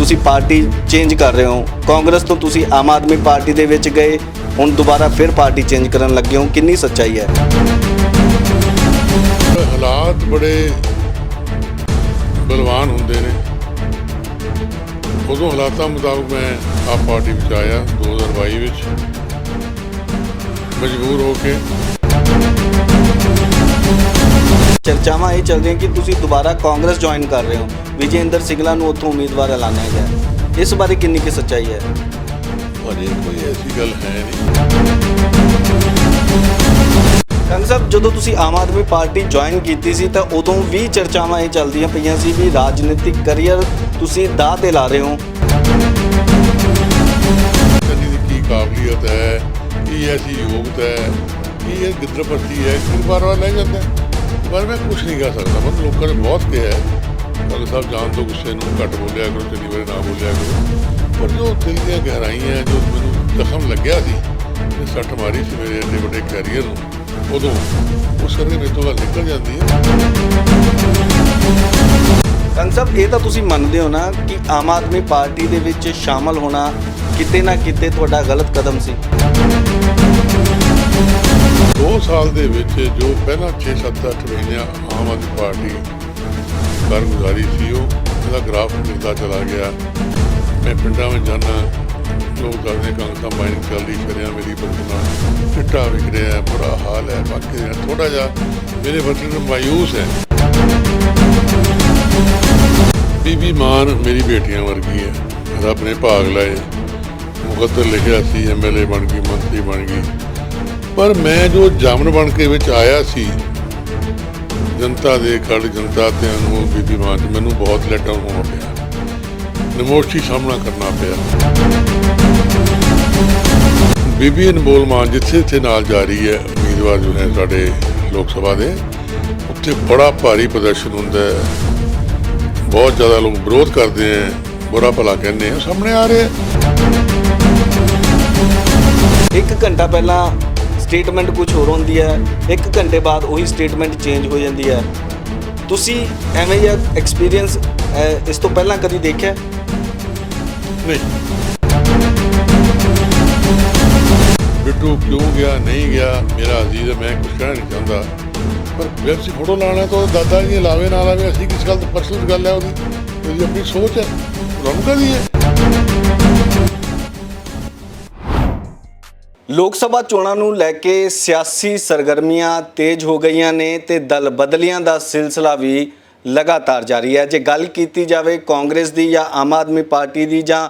ਤੁਸੀਂ party change ਕਰ ਰਹੇ ਹੋ। ਕਾਂਗਰਸ ਤੋਂ ਤੁਸੀਂ ਆਮ ਆਦਮੀ ਪਾਰਟੀ ਦੇ ਵਿੱਚ ਗਏ, ਹੁਣ ਦੁਬਾਰਾ ਫਿਰ ਪਾਰਟੀ ਚੇਂਜ ਕਰਨ ਲੱਗੇ ਹੋ। ਕਿੰਨੀ ਸੱਚਾਈ ਹੈ? ਹਾਲਾਤ ਬੜੇ ਬਲਵਾਨ ਹੁੰਦੇ ਨੇ। ਉਦੋਂ ਹਾਲਾਤਾਂ ਮੁਤਾਬਕ ਮੈਂ ਆਪ ਪਾਰਟੀ ਵਿੱਚ ਆਇਆ 2022 ਵਿੱਚ। ਮਜਬੂਰ ਹੋ ਕੇ ਚਰਚਾਵਾਂ ਇਹ ਚੱਲ ਰਹੀਆਂ ਕਿ ਤੁਸੀਂ ਦੁਬਾਰਾ ਕਾਂਗਰਸ ਜੁਆਇਨ ਕਰ ਰਹੇ ਹੋ। ਵਿਜੇਂਦਰ ਸਿੰਗਲਾ ਨੂੰ ਉੱਥੋਂ ਉਮੀਦਵਾਰ ਐਲਾਨਿਆ ਗਿਆ ਇਸ ਬਾਰੇ ਕਿੰਨੀ ਕੀ ਸੱਚਾਈ ਹੈ? ਅਜੇ ਕੋਈ ਐਸੀ ਗੱਲ ਹੈ ਨਹੀਂ। ਕੰਗ ਸਾਹਿਬ ਜਦੋਂ ਤੁਸੀਂ ਆਮ ਆਦਮੀ ਪਾਰਟੀ ਜੁਆਇਨ ਕੀਤੀ ਸੀ ਤਾਂ ਉਦੋਂ ਵੀ ਚਰਚਾਵਾਂ ਇਹ ਚੱਲਦੀਆਂ ਪਈਆਂ ਸੀ ਵੀ ਰਾਜਨੀਤਿਕ ਕਰੀਅਰ ਤੁਸੀਂ ਦਾਅ ਤੇ ਲਾ ਰਹੇ ਹੋ। ਕੀ ਕਾਬਲੀਅਤ ਹੈ ਕੀ ਐਸੀ ਯੋਗਤਾ ਹੈ ਕੀ ਇਹ ਗਿੱਦਰਪੱਤੀ ਹੈ ਕਿ ਵਾਰ ਲੈ ਜਾਂਦਾ ਹੈ। ਪਰ ਮੈਂ ਕੁਝ ਨਹੀਂ ਕਹਿ ਸਕਦਾ। ਮੈਂ ਲੋਕਾਂ ਨੇ ਬਹੁਤ ਕਿਹਾ ਹੈ। ਸਾਹਿਬ ਜਾਣ ਤੋਂ ਗੁੱਸੇ ਨੂੰ ਘੱਟ ਬੋਲਿਆ ਕਰੋ, ਚੰਗੀ ਵਾਰ ਨਾ ਬੋਲਿਆ ਕਰੋ। ਪਰ ਜੋ ਦਿਲ ਦੀਆਂ ਗਹਿਰਾਈਆਂ, ਜੋ ਮੈਨੂੰ ਜ਼ਖਮ ਲੱਗਿਆ ਸੀ, ਤੇ ਸੱਟ ਮਾਰੀ ਸੀ ਮੇਰੇ ਇੰਨੇ ਵੱਡੇ ਕੈਰੀਅਰ ਨੂੰ, ਉਦੋਂ, ਉਹ ਸਾਰੇ ਮੇਰੇ ਤੋਂ ਨਿਕਲ ਜਾਂਦੀ ਹੈ। ਕੰਗ ਸਾਹਿਬ, ਇਹ ਤਾਂ ਤੁਸੀਂ ਮੰਨਦੇ ਹੋ ਨਾ ਕਿ ਆਮ ਆਦਮੀ ਪਾਰਟੀ ਦੇ ਵਿੱਚ ਸ਼ਾਮਲ ਹੋਣਾ ਕਿਤੇ ਨਾ ਕਿਤੇ ਤੁਹਾਡਾ ਗਲਤ ਕਦਮ ਸੀ। 2 ਸਾਲ ਦੇ ਵਿੱਚ ਜੋ ਪਹਿਲਾਂ 6 7 8 ਮਹੀਨਿਆਂ ਆਮ ਆਦਮੀ ਪਾਰਟੀ ਕਾਰਗੁਜ਼ਾਰੀ ਸੀ, ਉਹ ਉਹਦਾ ਗ੍ਰਾਫ ਮਿਲਦਾ ਚਲਾ ਗਿਆ। ਮੈਂ ਪਿੰਡਾਂ ਵਿੱਚ ਜਾਣਾ ਲੋਕ ਦੱਸਦੇ ਕਾਂਗਰਸ ਮਾਈਨਿੰਗ ਚੱਲਦੀ ਸ਼ਰਿਆਂ ਮੇਰੀ ਬਰਤਨਾ ਚਿੱਟਾ ਵਿਕ ਰਿਹਾ ਹੈ ਬੁਰਾ ਹਾਲ ਹੈ, ਬਾਕੀ ਥੋੜਾ ਜਿਹਾ ਮੇਰੇ ਵਤਨ ਨੂੰ ਮਾਯੂਸ ਹੈ। ਬੀਬੀ ਮਾਨ ਮੇਰੀ ਬੇਟੀਆਂ ਵਰਗੀ ਹੈ, ਰੱਬ ਨੇ ਭਾਗ ਲਾਏ, ਮੁਕੱਦਰ ਲਿਖਿਆ ਸੀ ਐਮਐਲਏ ਬਣ ਗਈ, ਮੰਤਰੀ ਬਣ ਗਈ। ਪਰ ਮੈਂ ਜੋ ਜਾਮਨ ਬਣ ਕੇ ਵਿੱਚ ਆਇਆ ਸੀ, ਜਨਤਾ ਦੇ ਖੜ ਜਨਤਾ ਤੇ ਅਨਮੋਲ ਬੀਬੀ ਮਾਨ ਮੈਨੂੰ ਬਹੁਤ ਲੈਟ ਹੋਣਾ ਪਿਆ ਨਮੋਸ਼ੀ ਸਾਹਮਣਾ ਕਰਨਾ ਪਿਆ। ਬੀਬੀ ਅਨਮੋਲ ਮਾਨ ਜਿੱਥੇ ਜਿੱਥੇ ਨਾਲ ਜਾ ਰਹੀ ਹੈ, ਉਮੀਦਵਾਰ ਜੋ ਹੈ ਸਾਡੇ ਲੋਕ ਸਭਾ ਦੇ, ਉੱਥੇ ਬੜਾ ਭਾਰੀ ਪ੍ਰਦਰਸ਼ਨ ਹੁੰਦਾ ਹੈ। ਬਹੁਤ ਜ਼ਿਆਦਾ ਲੋਕ ਵਿਰੋਧ ਕਰਦੇ ਹੈ, ਬੁਰਾ ਭਲਾ ਕਹਿੰਦੇ ਆ, ਸਾਹਮਣੇ ਆ ਰਿਹਾ ਇੱਕ ਘੰਟਾ ਪਹਿਲਾਂ ਸਟੇਟਮੈਂਟ ਕੁਝ ਹੋਰ ਹੁੰਦੀ ਹੈ, ਇੱਕ ਘੰਟੇ ਬਾਅਦ ਉਹੀ ਸਟੇਟਮੈਂਟ ਚੇਂਜ ਹੋ ਜਾਂਦੀ ਹੈ। ਤੁਸੀਂ ਐਵੇਂ ਜਿਹਾ ਐਕਸਪੀਰੀਅੰਸ ਇਸ ਤੋਂ ਪਹਿਲਾਂ ਕਦੀ ਦੇਖਿਆ? ਨਹੀਂ। ਬਿੱਟੂ, ਕਿਉਂ ਗਿਆ, ਨਹੀਂ ਗਿਆ? ਮੇਰਾ ਅਜ਼ੀਜ਼ ਹੈ, ਮੈਂ ਕੁਝ ਕਹਿਣਾ ਨਹੀਂ ਚਾਹੁੰਦਾ। ਪਰ ਵੈਬ ਸੀ ਫੋਟੋ ਲਾਣਾ ਤਾਂ ਦਾਦਾ ਜੀ ਲਾਵੇ, ਨਾ ਲਾਵੇ, ਅਸੀਂ ਕਿਸ ਗੱਲ ਤੋਂ ਪਰਸਨਲ ਗੱਲ ਹੈ ਉਹਦੀ? ਉਹਦੀ ਆਪਣੀ ਸੋਚ ਹੈ। ਤੁਹਾਨੂੰ ਕਹਦੀ ਹੈ ਲੋਕ ਸਭਾ ਚੋਣਾਂ ਨੂੰ ਲੈ ਕੇ ਸਿਆਸੀ ਸਰਗਰਮੀਆਂ ਤੇਜ਼ ਹੋ ਗਈਆਂ ਨੇ ਤੇ ਦਲ ਬਦਲੀਆਂ ਦਾ ਸਿਲਸਿਲਾ ਵੀ ਲਗਾਤਾਰ ਜਾਰੀ ਹੈ। ਜੇ ਗੱਲ ਕੀਤੀ ਜਾਵੇ ਕਾਂਗਰਸ ਦੀ ਜਾਂ ਆਮ ਆਦਮੀ ਪਾਰਟੀ ਦੀ ਜਾਂ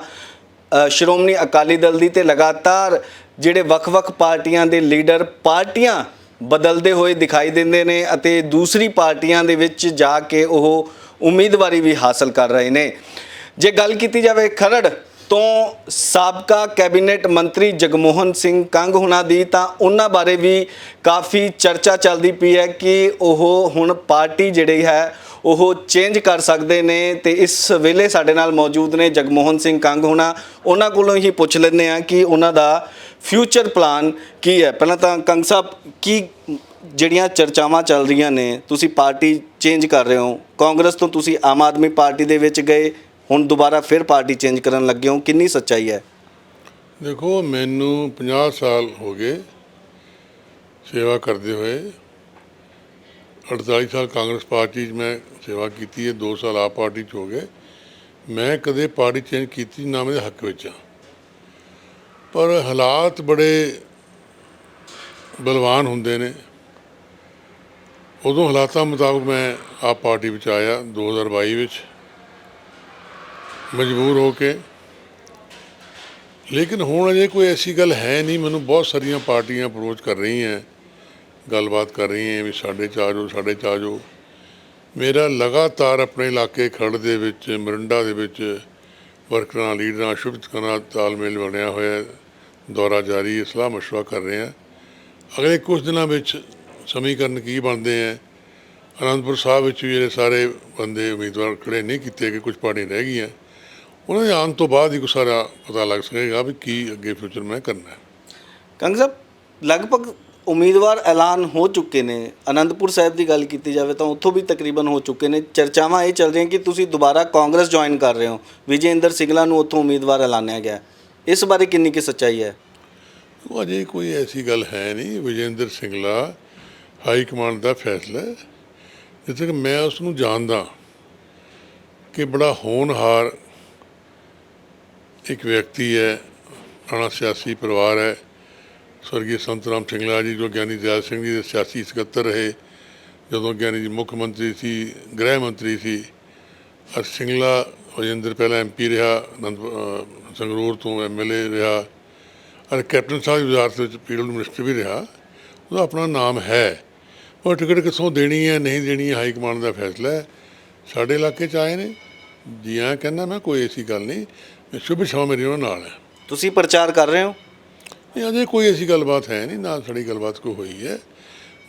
ਸ਼੍ਰੋਮਣੀ ਅਕਾਲੀ ਦਲ ਦੀ ਤੇ ਲਗਾਤਾਰ ਜਿਹੜੇ ਵੱਖ-ਵੱਖ ਪਾਰਟੀਆਂ ਦੇ ਲੀਡਰ ਪਾਰਟੀਆਂ ਬਦਲਦੇ ਹੋਏ ਦਿਖਾਈ ਦਿੰਦੇ ਨੇ ਅਤੇ ਦੂਸਰੀ ਪਾਰਟੀਆਂ ਦੇ ਵਿੱਚ ਜਾ ਕੇ ਉਹ ਉਮੀਦਵਾਰੀ ਵੀ ਹਾਸਲ ਕਰ ਰਹੇ ਨੇ। ਜੇ ਗੱਲ ਕੀਤੀ ਜਾਵੇ ਖਰੜ ਤੋਂ ਸਾਬਕਾ ਕੈਬਨਿਟ ਮੰਤਰੀ ਜਗਮੋਹਨ ਸਿੰਘ ਕੰਗ ਹੁਣਾਂ ਦੀ ਤਾਂ ਉਹਨਾਂ ਬਾਰੇ ਵੀ ਕਾਫੀ ਚਰਚਾ ਚੱਲਦੀ ਪਈ ਹੈ ਕਿ ਉਹ ਹੁਣ ਪਾਰਟੀ ਜਿਹੜੀ ਹੈ, ਉਹ ਚੇਂਜ ਕਰ ਸਕਦੇ ਨੇ ਤੇ ਇਸ ਵੇਲੇ ਸਾਡੇ ਨਾਲ ਮੌਜੂਦ ਨੇ ਜਗਮੋਹਨ ਸਿੰਘ ਕੰਗ ਹੁਣਾ। ਉਹਨਾਂ ਕੋਲੋਂ ਹੀ ਪੁੱਛ ਲੈਂਦੇ ਆ ਕਿ ਉਹਨਾਂ ਦਾ ਫਿਊਚਰ ਪਲਾਨ ਕੀ ਹੈ? ਪਹਿਲਾਂ ਤਾਂ ਕੰਗ ਸਾਹਿਬ, ਕੀ ਜਿਹੜੀਆਂ ਚਰਚਾਵਾਂ ਚੱਲ ਰਹੀਆਂ ਨੇ, ਤੁਸੀਂ ਪਾਰਟੀ ਚੇਂਜ ਕਰ ਰਹੇ ਹੋ। ਕਾਂਗਰਸ ਤੋਂ ਤੁਸੀਂ ਆਮ ਆਦਮੀ ਪਾਰਟੀ ਦੇ ਵਿੱਚ ਗਏ ਹੁਣ ਦੁਬਾਰਾ ਫਿਰ ਪਾਰਟੀ ਚੇਂਜ ਕਰਨ ਲੱਗੇ ਹੋ? ਕਿੰਨੀ ਸੱਚਾਈ ਹੈ? ਦੇਖੋ, ਮੈਨੂੰ 50 ਸਾਲ ਹੋ ਗਏ ਸੇਵਾ ਕਰਦੇ ਹੋਏ। 48 ਸਾਲ ਕਾਂਗਰਸ ਪਾਰਟੀ 'ਚ ਮੈਂ ਸੇਵਾ ਕੀਤੀ ਹੈ 2 ਸਾਲ ਆਪ ਪਾਰਟੀ 'ਚ ਹੋ ਗਏ। ਮੈਂ ਕਦੇ ਪਾਰਟੀ ਚੇਂਜ ਕੀਤੀ ਨਾ ਮੇਰੇ ਹੱਕ ਵਿੱਚ ਆ। ਪਰ ਹਾਲਾਤ ਬੜੇ ਬਲਵਾਨ ਹੁੰਦੇ ਨੇ। ਉਦੋਂ ਹਾਲਾਤਾਂ ਮੁਤਾਬਕ ਮੈਂ ਆਪ ਪਾਰਟੀ ਵਿੱਚ ਆਇਆ 2022 ਵਿੱਚ। ਮਜਬੂਰ ਹੋ ਕੇ। ਲੇਕਿਨ ਹੁਣ ਅਜੇ ਕੋਈ ਐਸੀ ਗੱਲ ਹੈ ਨਹੀਂ, ਮੈਨੂੰ ਬਹੁਤ ਸਾਰੀਆਂ ਪਾਰਟੀਆਂ ਅਪਰੋਚ ਕਰ ਰਹੀਆਂ ਗੱਲਬਾਤ ਕਰ ਰਹੀਆਂ ਵੀ ਸਾਡੇ ਚ ਆ ਜਾਓ ਸਾਡੇ ਚ ਆ ਜਾਓ ਮੇਰਾ ਲਗਾਤਾਰ ਆਪਣੇ ਇਲਾਕੇ ਖੜ ਦੇ ਵਿੱਚ, ਮਰਿੰਡਾ ਦੇ ਵਿੱਚ ਵਰਕਰਾਂ ਲੀਡਰਾਂ ਸ਼ੁਭਚਕਰਾਂ ਨਾਲ ਤਾਲਮੇਲ ਬਣਿਆ ਹੋਇਆ ਦੌਰਾ ਜਾਰੀ ਹੈ, ਸਲਾਹ ਮਸ਼ਵਰਾ ਕਰ ਰਹੇ ਹਾਂ। ਅਗਲੇ ਕੁਝ ਦਿਨਾਂ ਵਿੱਚ ਸਮੀਕਰਨ ਕੀ ਬਣਦੇ ਹੈ? ਅਨੰਦਪੁਰ ਸਾਹਿਬ ਵਿੱਚ ਵੀ ਜਿਹੜੇ ਸਾਰੇ ਬੰਦੇ ਉਮੀਦਵਾਰ ਖੜੇ ਨਹੀਂ ਕੀਤੇ, ਕਿ ਕੁਝ ਪਾਰਟੀਆਂ ਰਹਿ ਗਈਆਂ। ਉਹਨਾਂ ਦੇ ਆਉਣ ਤੋਂ ਬਾਅਦ ਹੀ ਕੁਛ ਸਾਰਾ ਪਤਾ ਲੱਗ ਸਕੇਗਾ ਵੀ ਕੀ ਅੱਗੇ ਫਿਊਚਰ ਮੈਂ ਕਰਨਾ ਹੈ। ਕੰਗ ਸਾਹਿਬ ਲਗਭਗ ਉਮੀਦਵਾਰ ਐਲਾਨ ਹੋ ਚੁੱਕੇ ਨੇ। ਅਨੰਦਪੁਰ ਸਾਹਿਬ ਦੀ ਗੱਲ ਕੀਤੀ ਜਾਵੇ ਤਾਂ ਉੱਥੋਂ ਵੀ ਤਕਰੀਬਨ ਹੋ ਚੁੱਕੇ ਨੇ। ਚਰਚਾਵਾਂ ਇਹ ਚੱਲ ਰਹੀਆਂ ਕਿ ਤੁਸੀਂ ਦੁਬਾਰਾ ਕਾਂਗਰਸ ਜੁਆਇਨ ਕਰ ਰਹੇ ਹੋ। ਵਿਜੇਂਦਰ ਸਿੰਗਲਾ ਨੂੰ ਉੱਥੋਂ ਉਮੀਦਵਾਰ ਐਲਾਨਿਆ ਗਿਆ ਇਸ ਬਾਰੇ ਕਿੰਨੀ ਕੀ ਸੱਚਾਈ ਹੈ? ਉਹ ਅਜੇ ਕੋਈ ਐਸੀ ਗੱਲ ਹੈ ਨਹੀਂ। ਵਿਜੇਂਦਰ ਸਿੰਗਲਾ ਹਾਈ ਕਮਾਂਡ ਦਾ ਫੈਸਲਾ ਹੈ। ਜਿੱਥੇ ਕਿ ਮੈਂ ਉਸ ਨੂੰ ਜਾਣਦਾ ਕਿ ਬੜਾ ਹੋਣਹਾਰ ਇੱਕ ਵਿਅਕਤੀ ਹੈ ਪੁਰਾਣਾ ਸਿਆਸੀ ਪਰਿਵਾਰ ਹੈ। ਸਵਰਗੀ ਸੰਤ ਰਾਮ ਸਿੰਗਲਾ ਜੀ, ਜੋ ਗਿਆਨੀ ਦਿਆਲ ਸਿੰਘ ਜੀ ਦੇ ਸਿਆਸੀ ਸਕੱਤਰ ਰਹੇ, ਜਦੋਂ ਗਿਆਨੀ ਜੀ ਮੁੱਖ ਮੰਤਰੀ ਸੀ, ਗ੍ਰਹਿ ਮੰਤਰੀ ਸੀ, ਅਰ ਸਿੰਗਲਾ ਵਿਜੇਂਦਰ ਪਹਿਲਾਂ ਐਮਪੀ ਰਿਹਾ, ਅਨੰਦ ਸੰਗਰੂਰ ਤੋਂ ਐਮਐਲਏ ਰਿਹਾ, ਅਰ ਕੈਪਟਨ ਸਾਹਿਬ ਦੀ ਵਜ਼ਾਰਤ ਵਿੱਚ ਪੀਡਬਲਿਊ ਮਿਨਿਸਟਰ ਵੀ ਰਿਹਾ, ਉਹਦਾ ਆਪਣਾ ਨਾਮ ਹੈ। ਉਹ ਟਿਕਟ ਕਿੱਥੋਂ ਦੇਣੀ ਹੈ, ਨਹੀਂ ਦੇਣੀ ਹੈ, ਹਾਈ ਕਮਾਂਡ ਦਾ ਫੈਸਲਾ ਹੈ। ਸਾਡੇ ਇਲਾਕੇ 'ਚ ਆਏ ਨੇ। ਜੀ ਹਾਂ ਕਹਿੰਦਾ, ਮੈਂ ਕੋਈ ਐਸੀ ਗੱਲ ਨਹੀਂ। ਮੈਂ ਸ਼ੁਭ ਸ਼ਾਮ ਮੇਰੀ ਉਹਨਾਂ ਨਾਲ ਹੈ। ਤੁਸੀਂ ਪ੍ਰਚਾਰ ਕਰ ਰਹੇ ਹੋ? ਨਹੀਂ ਅਜੇ ਕੋਈ ਐਸੀ ਗੱਲਬਾਤ ਹੈ ਨਹੀਂ ਨਾ ਸਾਡੀ ਗੱਲਬਾਤ ਕੋਈ ਹੋਈ ਹੈ।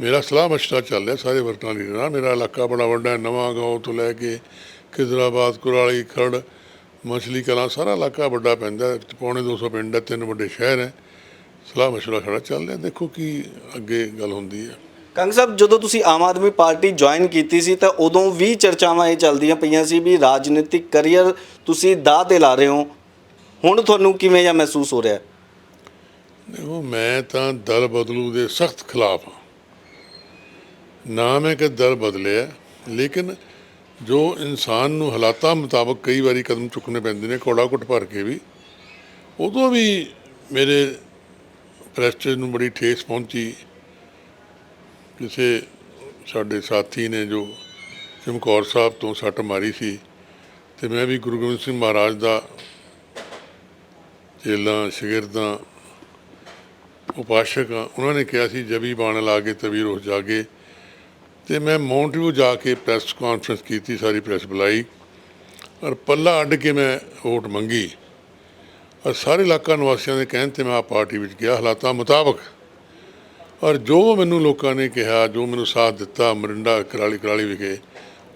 ਮੇਰਾ ਸਲਾਹ ਮਸ਼ਵਰਾ ਚੱਲ ਰਿਹਾ ਸਾਰੇ ਵਰਤਾਂ ਲੀਡਰਾਂ ਨਾਲ ਮੇਰਾ ਇਲਾਕਾ ਬੜਾ ਵੱਡਾ ਹੈ ਨਵਾਂ ਗਾਉਂ ਤੋਂ ਲੈ ਕੇ ਖਿਜ਼ਰਾਬਾਦ ਕੁਰਾਲੀ ਖੜ ਮਛਲੀ ਕਲਾਂ ਸਾਰਾ ਇਲਾਕਾ ਵੱਡਾ ਪੈਂਦਾ। ਪੌਣੇ 200 ਪਿੰਡ ਹੈ ਤਿੰਨ ਵੱਡੇ ਸ਼ਹਿਰ ਹੈ। ਸਲਾਹ ਮਸ਼ਵਰਾ ਖੜਾ ਚੱਲ ਰਿਹਾ। ਦੇਖੋ ਕੀ ਅੱਗੇ ਗੱਲ ਹੁੰਦੀ ਹੈ। ਕੰਗ ਸਾਹਿਬ, ਜਦੋਂ ਤੁਸੀਂ ਆਮ ਆਦਮੀ ਪਾਰਟੀ ਜੁਆਇਨ ਕੀਤੀ ਸੀ ਤਾਂ ਉਦੋਂ ਵੀ ਚਰਚਾਵਾਂ ਇਹ ਚੱਲਦੀਆਂ ਪਈਆਂ ਸੀ ਵੀ ਰਾਜਨੀਤਿਕ ਕਰੀਅਰ ਤੁਸੀਂ ਦਾਅ ਤੇ ਲਾ ਰਹੇ ਹੋ। ਹੁਣ ਤੁਹਾਨੂੰ ਕਿਵੇਂ ਜਾਂ ਮਹਿਸੂਸ ਹੋ ਰਿਹਾ ਹੈ? ਦੇਖੋ, ਮੈਂ ਤਾਂ ਦਲ ਬਦਲੂ ਦੇ ਸਖਤ ਖਿਲਾਫ ਹਾਂ। ਨਾ ਮੈਂ ਕਿ ਦਲ ਬਦਲਿਆ, ਲੇਕਿਨ ਜੋ ਇਨਸਾਨ ਨੂੰ ਹਾਲਾਤਾਂ ਮੁਤਾਬਕ ਕਈ ਵਾਰੀ ਕਦਮ ਚੁੱਕਣੇ ਪੈਂਦੇ ਨੇ ਕੋੜਾ ਘੁੱਟ ਭਰ ਕੇ ਵੀ, ਉਦੋਂ ਵੀ ਮੇਰੇ ਪ੍ਰੈਸਟੀਜ ਨੂੰ ਬੜੀ ਠੇਸ ਪਹੁੰਚੀ। ਕਿਸੇ ਸਾਡੇ ਸਾਥੀ ਨੇ ਜੋ ਚਮਕੌਰ ਸਾਹਿਬ ਤੋਂ ਸੱਟ ਮਾਰੀ ਸੀ ਤੇ ਮੈਂ ਵੀ ਗੁਰੂ ਗੋਬਿੰਦ ਸਿੰਘ ਮਹਾਰਾਜ ਦਾ ਚੇਲਾ ਸ਼ਾਗਿਰਦਾਂ, ਉਪਾਸ਼ਕ ਆ, ਉਹਨਾਂ ਨੇ ਕਿਹਾ ਸੀ ਜਬੀ ਬਾਣ ਲਾ ਕੇ ਤਵੀਰ ਹੋ ਜਾਗੇ। ਤੇ ਮੈਂ ਮਾਊਂਟ ਵਿਊ ਜਾ ਕੇ ਪ੍ਰੈਸ ਕਾਨਫਰੰਸ ਕੀਤੀ, ਸਾਰੀ ਪ੍ਰੈਸ ਬੁਲਾਈ। ਔਰ ਪੱਲਾ ਅੱਡ ਕੇ ਮੈਂ ਵੋਟ ਮੰਗੀ। ਔਰ ਸਾਰੇ ਇਲਾਕਾ ਨਿਵਾਸੀਆਂ ਦੇ ਕਹਿਣ ਤੇ ਮੈਂ ਆ ਪਾਰਟੀ ਵਿੱਚ ਗਿਆ। ਹਾਲਾਤਾਂ ਮੁਤਾਬਕ ਔਰ ਜੋ ਮੈਨੂੰ ਲੋਕਾਂ ਨੇ ਕਿਹਾ, ਜੋ ਮੈਨੂੰ ਸਾਥ ਦਿੱਤਾ, ਮਰਿੰਡਾ ਕਰਾਲੀ ਕਰਾਲੀ ਵਿਖੇ,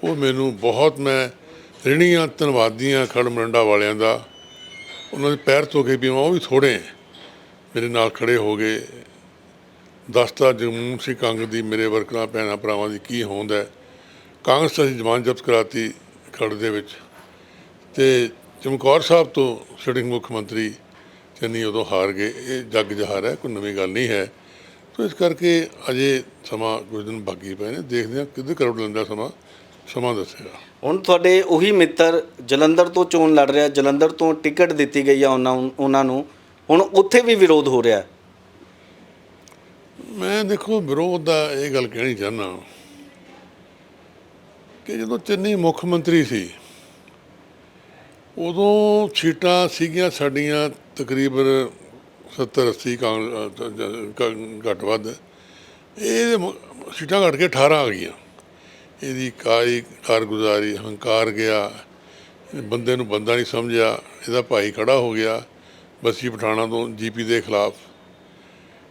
ਉਹ ਮੈਨੂੰ ਬਹੁਤ ਮੈਂ ਰਿਣੀਆਂ, ਧੰਨਵਾਦੀਆਂ, ਖੜ ਮਰਿੰਡਾ ਵਾਲਿਆਂ ਦਾ, ਉਹਨਾਂ ਦੇ ਪੈਰ ਧੋ ਕੇ ਵੀ ਉਹ ਵੀ ਥੋੜੇ ਮੇਰੇ ਨਾਲ ਖੜੇ ਹੋ ਗਏ। ਦਸਤਾ ਜਮੂਨ ਸੀ ਕੰਗ ਦੀ, ਮੇਰੇ ਵਰਕਰਾਂ, ਭੈਣਾਂ, ਭਰਾਵਾਂ ਦੀ ਕੀ ਹੋਂਦ ਹੈ। ਕਾਂਗਰਸ ਅਸੀਂ ਜਮਾਨ ਜ਼ਬਤ ਕਰਾਤੀ ਖੜ ਦੇ ਵਿੱਚ। ਤੇ ਚਮਕੌਰ ਸਾਹਿਬ ਤੋਂ ਸਿਟਿੰਗ ਮੁੱਖ ਮੰਤਰੀ ਚੰਨੀ ਉਦੋਂ ਹਾਰ ਗਏ। ਇਹ ਜੱਗ ਜਹਾਰ ਹੈ, ਕੋਈ ਨਵੀਂ ਗੱਲ ਨਹੀਂ ਹੈ। ਤੋ ਇਸ ਕਰਕੇ ਅਜੇ ਸਮਾਂ ਕੁਝ ਦਿਨ ਬਾਕੀ ਪਏ ਨੇ ਦੇਖਦੇ ਹਾਂ ਕਿੱਧਰ ਕਰੋੜ ਲੈਂਦਾ ਸਮਾਂ ਸਮਾਂ ਦੱਸੇਗਾ ਹੁਣ ਤੁਹਾਡੇ ਉਹੀ ਮਿੱਤਰ ਜਲੰਧਰ ਤੋਂ ਚੋਣ ਲੜ ਰਿਹਾ ਜਲੰਧਰ ਤੋਂ ਟਿਕਟ ਦਿੱਤੀ ਗਈ ਆ ਉਹਨਾਂ ਉਹਨਾਂ ਨੂੰ ਹੁਣ ਉੱਥੇ ਵੀ ਵਿਰੋਧ ਹੋ ਰਿਹਾ। ਮੈਂ ਦੇਖੋ ਵਿਰੋਧ ਦਾ ਇਹ ਗੱਲ ਕਹਿਣੀ ਚਾਹੁੰਦਾ ਕਿ ਜਦੋਂ ਚੰਨੀ ਮੁੱਖ ਮੰਤਰੀ ਸੀ ਉਦੋਂ ਸੀਟਾਂ ਸੀਗੀਆਂ ਸਾਡੀਆਂ ਤਕਰੀਬਨ 70 80 ਕਾਂ- ਘੱਟ ਵੱਧ। ਇਹ ਮ- ਸੀਟਾਂ ਘੱਟ ਕੇ 18 ਆ ਗਈਆਂ। ਇਹਦੀ ਕਾਈ ਕਾਰਗੁਜ਼ਾਰੀ, ਹੰਕਾਰ ਗਿਆ। ਬੰਦੇ ਨੂੰ ਬੰਦਾ ਨਹੀਂ ਸਮਝਿਆ। ਇਹਦਾ ਭਾਈ ਖੜਾ ਹੋ ਗਿਆ, ਬੱਸੀ ਪਠਾਣਾ ਤੋਂ ਜੀਪੀ ਦੇ ਖਿਲਾਫ।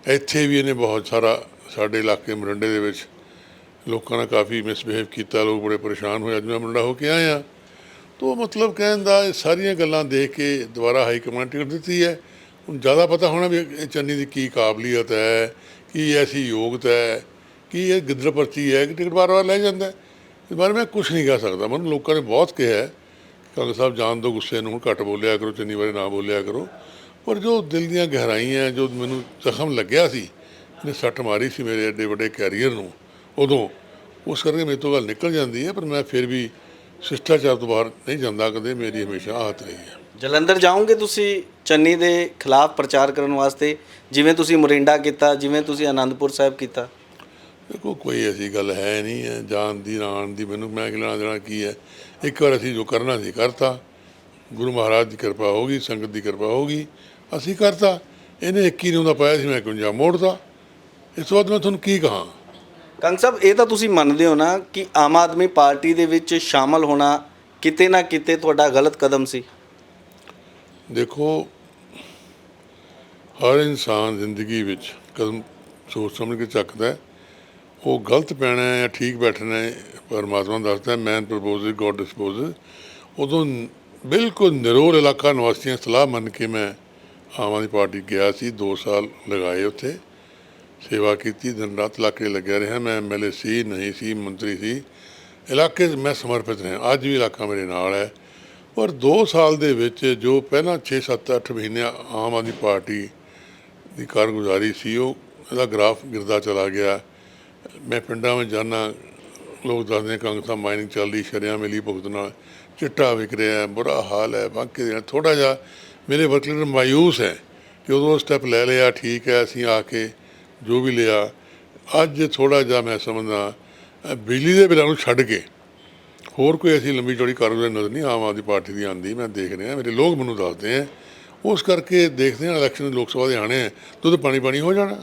ਇੱਥੇ ਵੀ ਇਹਨੇ ਬਹੁਤ ਸਾਰਾ ਸਾਡੇ ਇਲਾਕੇ ਮਰੰਡੇ ਦੇ ਵਿੱਚ ਲੋਕਾਂ ਨਾਲ ਕਾਫੀ ਮਿਸਬਿਹੇਵ ਕੀਤਾ। ਲੋਕ ਬੜੇ ਪਰੇਸ਼ਾਨ ਹੋਏ। ਅੱਜ ਮੈਂ ਮੁੰਡਾ ਹੋ ਕੇ ਆਇਆ। ਤੋ ਮਤਲਬ ਕਹਿਣ ਦਾ ਇਹ ਸਾਰੀਆਂ ਗੱਲਾਂ ਦੇਖ ਕੇ ਦੁਬਾਰਾ ਹਾਈ ਕਮਾਂਡ ਟਿਕਟ ਦਿੱਤੀ ਹੈ। ਹੁਣ ਜ਼ਿਆਦਾ ਪਤਾ ਹੋਣਾ ਵੀ ਇਹ ਚੰਨੀ ਦੀ ਕੀ ਕਾਬਲੀਅਤ ਹੈ, ਕੀ ਐਸੀ ਯੋਗਤਾ ਹੈ, ਕੀ ਇਹ ਗਿੱਦੜ ਪਰਚੀ ਹੈ, ਕਿ ਟਿਕਟ ਵਾਰ-ਵਾਰ ਲੈ ਜਾਂਦਾ ਹੈ। ਇਸ ਬਾਰੇ ਮੈਂ ਕੁਝ ਨਹੀਂ ਕਹਿ ਸਕਦਾ। ਮੈਨੂੰ ਲੋਕਾਂ ਨੇ ਬਹੁਤ ਕਿਹਾ ਹੈ ਕਾਂਗਰਸ ਸਾਹਿਬ ਜਾਣ ਦੋ ਗੁੱਸੇ ਨੂੰ, ਹੁਣ ਘੱਟ ਬੋਲਿਆ ਕਰੋ, ਚੰਨੀ ਬਾਰੇ ਨਾ ਬੋਲਿਆ ਕਰੋ। ਪਰ ਜੋ ਦਿਲ ਦੀਆਂ ਗਹਿਰਾਈਆਂ, ਜੋ ਮੈਨੂੰ ਜ਼ਖਮ ਲੱਗਿਆ ਸੀ, ਨੇ ਸੱਟ ਮਾਰੀ ਸੀ ਮੇਰੇ ਐਡੇ ਵੱਡੇ ਕੈਰੀਅਰ ਨੂੰ, ਉਦੋਂ, ਉਸ ਕਰਕੇ ਮੇਰੇ ਤੋਂ ਗੱਲ ਨਿਕਲ ਜਾਂਦੀ ਹੈ, ਪਰ ਮੈਂ ਫਿਰ ਵੀ ਸ਼ਿਸ਼ਟਾਚਾਰ ਤੋਂ ਬਾਹਰ ਨਹੀਂ ਜਾਂਦਾ ਕਦੇ। ਮੇਰੀ ਹਮੇਸ਼ਾ ਆਹਤ ਰਹੀ ਹੈ। ਜਲੰਧਰ ਜਾਓਗੇ ਤੁਸੀਂ ਚੰਨੀ ਦੇ ਖਿਲਾਫ ਪ੍ਰਚਾਰ ਕਰਨ ਵਾਸਤੇ? ਜਿਵੇਂ ਤੁਸੀਂ ਮੁਰਿੰਡਾ ਕੀਤਾ ਜਿਵੇਂ ਤੁਸੀਂ ਆਨੰਦਪੁਰ ਸਾਹਿਬ ਕੀਤਾ? ਦੇਖੋ ਕੋਈ ਐਸੀ ਗੱਲ ਹੈ ਨਹੀਂ ਹੈ। ਜਾਣ ਦੀ ਆਉਣ ਦੀ ਮੈਨੂੰ ਮੈਂ ਲੈਣਾ ਦੇਣਾ ਕੀ ਹੈ? ਇੱਕ ਵਾਰ ਅਸੀਂ ਜੋ ਕਰਨਾ ਸੀ ਕਰਤਾ। ਗੁਰੂ ਮਹਾਰਾਜ ਦੀ ਕਿਰਪਾ ਹੋਗੀ ਸੰਗਤ ਦੀ ਕਿਰਪਾ ਹੋਗੀ ਅਸੀਂ ਕਰਤਾ। ਇਹਨੇ 21 ਨੂੰ ਦਾ ਪਾਇਆ ਸੀ ਮੈਂ 51 ਮੋੜਦਾ ਇਸ ਤੋਂ ਬਾਅਦ ਮੈਂ ਤੁਹਾਨੂੰ ਕੀ ਕਹਾਂ? ਕੰਗ ਸਾਹਿਬ ਇਹ ਤਾਂ ਤੁਸੀਂ ਮੰਨਦੇ ਹੋ ਨਾ ਕਿ ਆਮ ਆਦਮੀ ਪਾਰਟੀ ਦੇ ਵਿੱਚ ਸ਼ਾਮਲ ਹੋਣਾ ਕਿਤੇ ਨਾ ਕਿਤੇ ਤੁਹਾਡਾ ਗਲਤ ਕਦਮ ਸੀ। ਦੇਖੋ, ਹਰ ਇਨਸਾਨ ਜ਼ਿੰਦਗੀ ਵਿੱਚ ਕਦਮ ਸੋਚ ਸਮਝ ਕੇ ਚੱਕਦਾ ਹੈ। ਉਹ ਗਲਤ ਪੈਣਾ ਹੈ ਜਾਂ ਠੀਕ ਬੈਠਣਾ ਹੈ, ਪਰਮਾਤਮਾ ਦੱਸਦਾ ਮੈਨ ਪ੍ਰਪੋਜ਼ ਗੋਡ ਡਿਸਪੋਜ਼ ਉਦੋਂ ਬਿਲਕੁਲ ਨਿਰੋਲ ਇਲਾਕਾ ਨਿਵਾਸੀਆਂ ਸਲਾਹ ਮੰਨ ਕੇ ਮੈਂ ਆਮ ਆਦਮੀ ਪਾਰਟੀ ਗਿਆ ਸੀ 2 ਸਾਲ ਲਗਾਏ ਉੱਥੇ। ਸੇਵਾ ਕੀਤੀ, ਦਿਨ ਰਾਤ ਇਲਾਕੇ ਲੱਗਿਆ ਰਿਹਾ। ਮੈਂ ਐਮਐਲਏ ਸੀ, ਨਹੀਂ ਸੀ, ਮੰਤਰੀ ਸੀ। ਇਲਾਕੇ 'ਚ ਮੈਂ ਸਮਰਪਿਤ ਰਿਹਾ। ਅੱਜ ਵੀ ਇਲਾਕਾ ਮੇਰੇ ਨਾਲ ਹੈ। ਪਰ 2 ਸਾਲ ਦੇ ਵਿੱਚ ਜੋ ਪਹਿਲਾਂ 6 7 8 ਮਹੀਨੇ ਆਮ ਆਦਮੀ ਪਾਰਟੀ ਦੀ ਕਾਰਗੁਜ਼ਾਰੀ ਸੀ ਉਹ ਇਹਦਾ ਗ੍ਰਾਫ ਗਿਰਦਾ ਚਲਾ ਗਿਆ। ਮੈਂ ਪਿੰਡਾਂ ਵਿੱਚ ਜਾਣਾ ਲੋਕ ਦੱਸਦੇ ਕਾਂਗਰਸਾਂ ਮਾਈਨਿੰਗ ਚੱਲਦੀ ਸ਼ਰਿਆਂ ਮਿਲੀ ਭੁਗਤ ਨਾਲ ਚਿੱਟਾ ਵਿਕ ਰਿਹਾ ਹੈ, ਬੁਰਾ ਹਾਲ ਹੈ ਬਾਕੀ ਦੇ ਥੋੜਾ ਜਿਹਾ ਮੇਰੇ ਵਰਕਰ ਮਾਯੂਸ ਹੈ ਕਿ ਉਦੋਂ ਸਟੈਪ ਲੈ ਲਿਆ ਠੀਕ ਹੈ ਅਸੀਂ ਆ ਕੇ ਜੋ ਵੀ ਲਿਆ। ਅੱਜ ਥੋੜਾ ਜਿਹਾ ਮੈਂ ਸਮਝਦਾ ਬਿਜਲੀ ਦੇ ਬਿੱਲਾਂ ਨੂੰ ਛੱਡ ਕੇ ਹੋਰ ਕੋਈ ਐਸੀ ਲੰਬੀ ਚੌੜੀ ਕਾਰਗੁਜ਼ਾਰੀ ਨਜ਼ਰ ਨਹੀਂ ਆਮ ਆਦਮੀ ਪਾਰਟੀ ਦੀ ਆਂਦੀ ਮੈਂ ਦੇਖ ਰਿਹਾ ਮੇਰੇ ਲੋਕ ਮੈਨੂੰ ਦੱਸਦੇ ਆ। ਉਸ ਕਰਕੇ ਦੇਖਦੇ ਹਾਂ ਇਲੈਕਸ਼ਨ ਲੋਕ ਸਭਾ ਦੇ ਆਣੇ ਆ ਪਾਣੀ ਪਾਣੀ ਹੋ ਜਾਣਾ।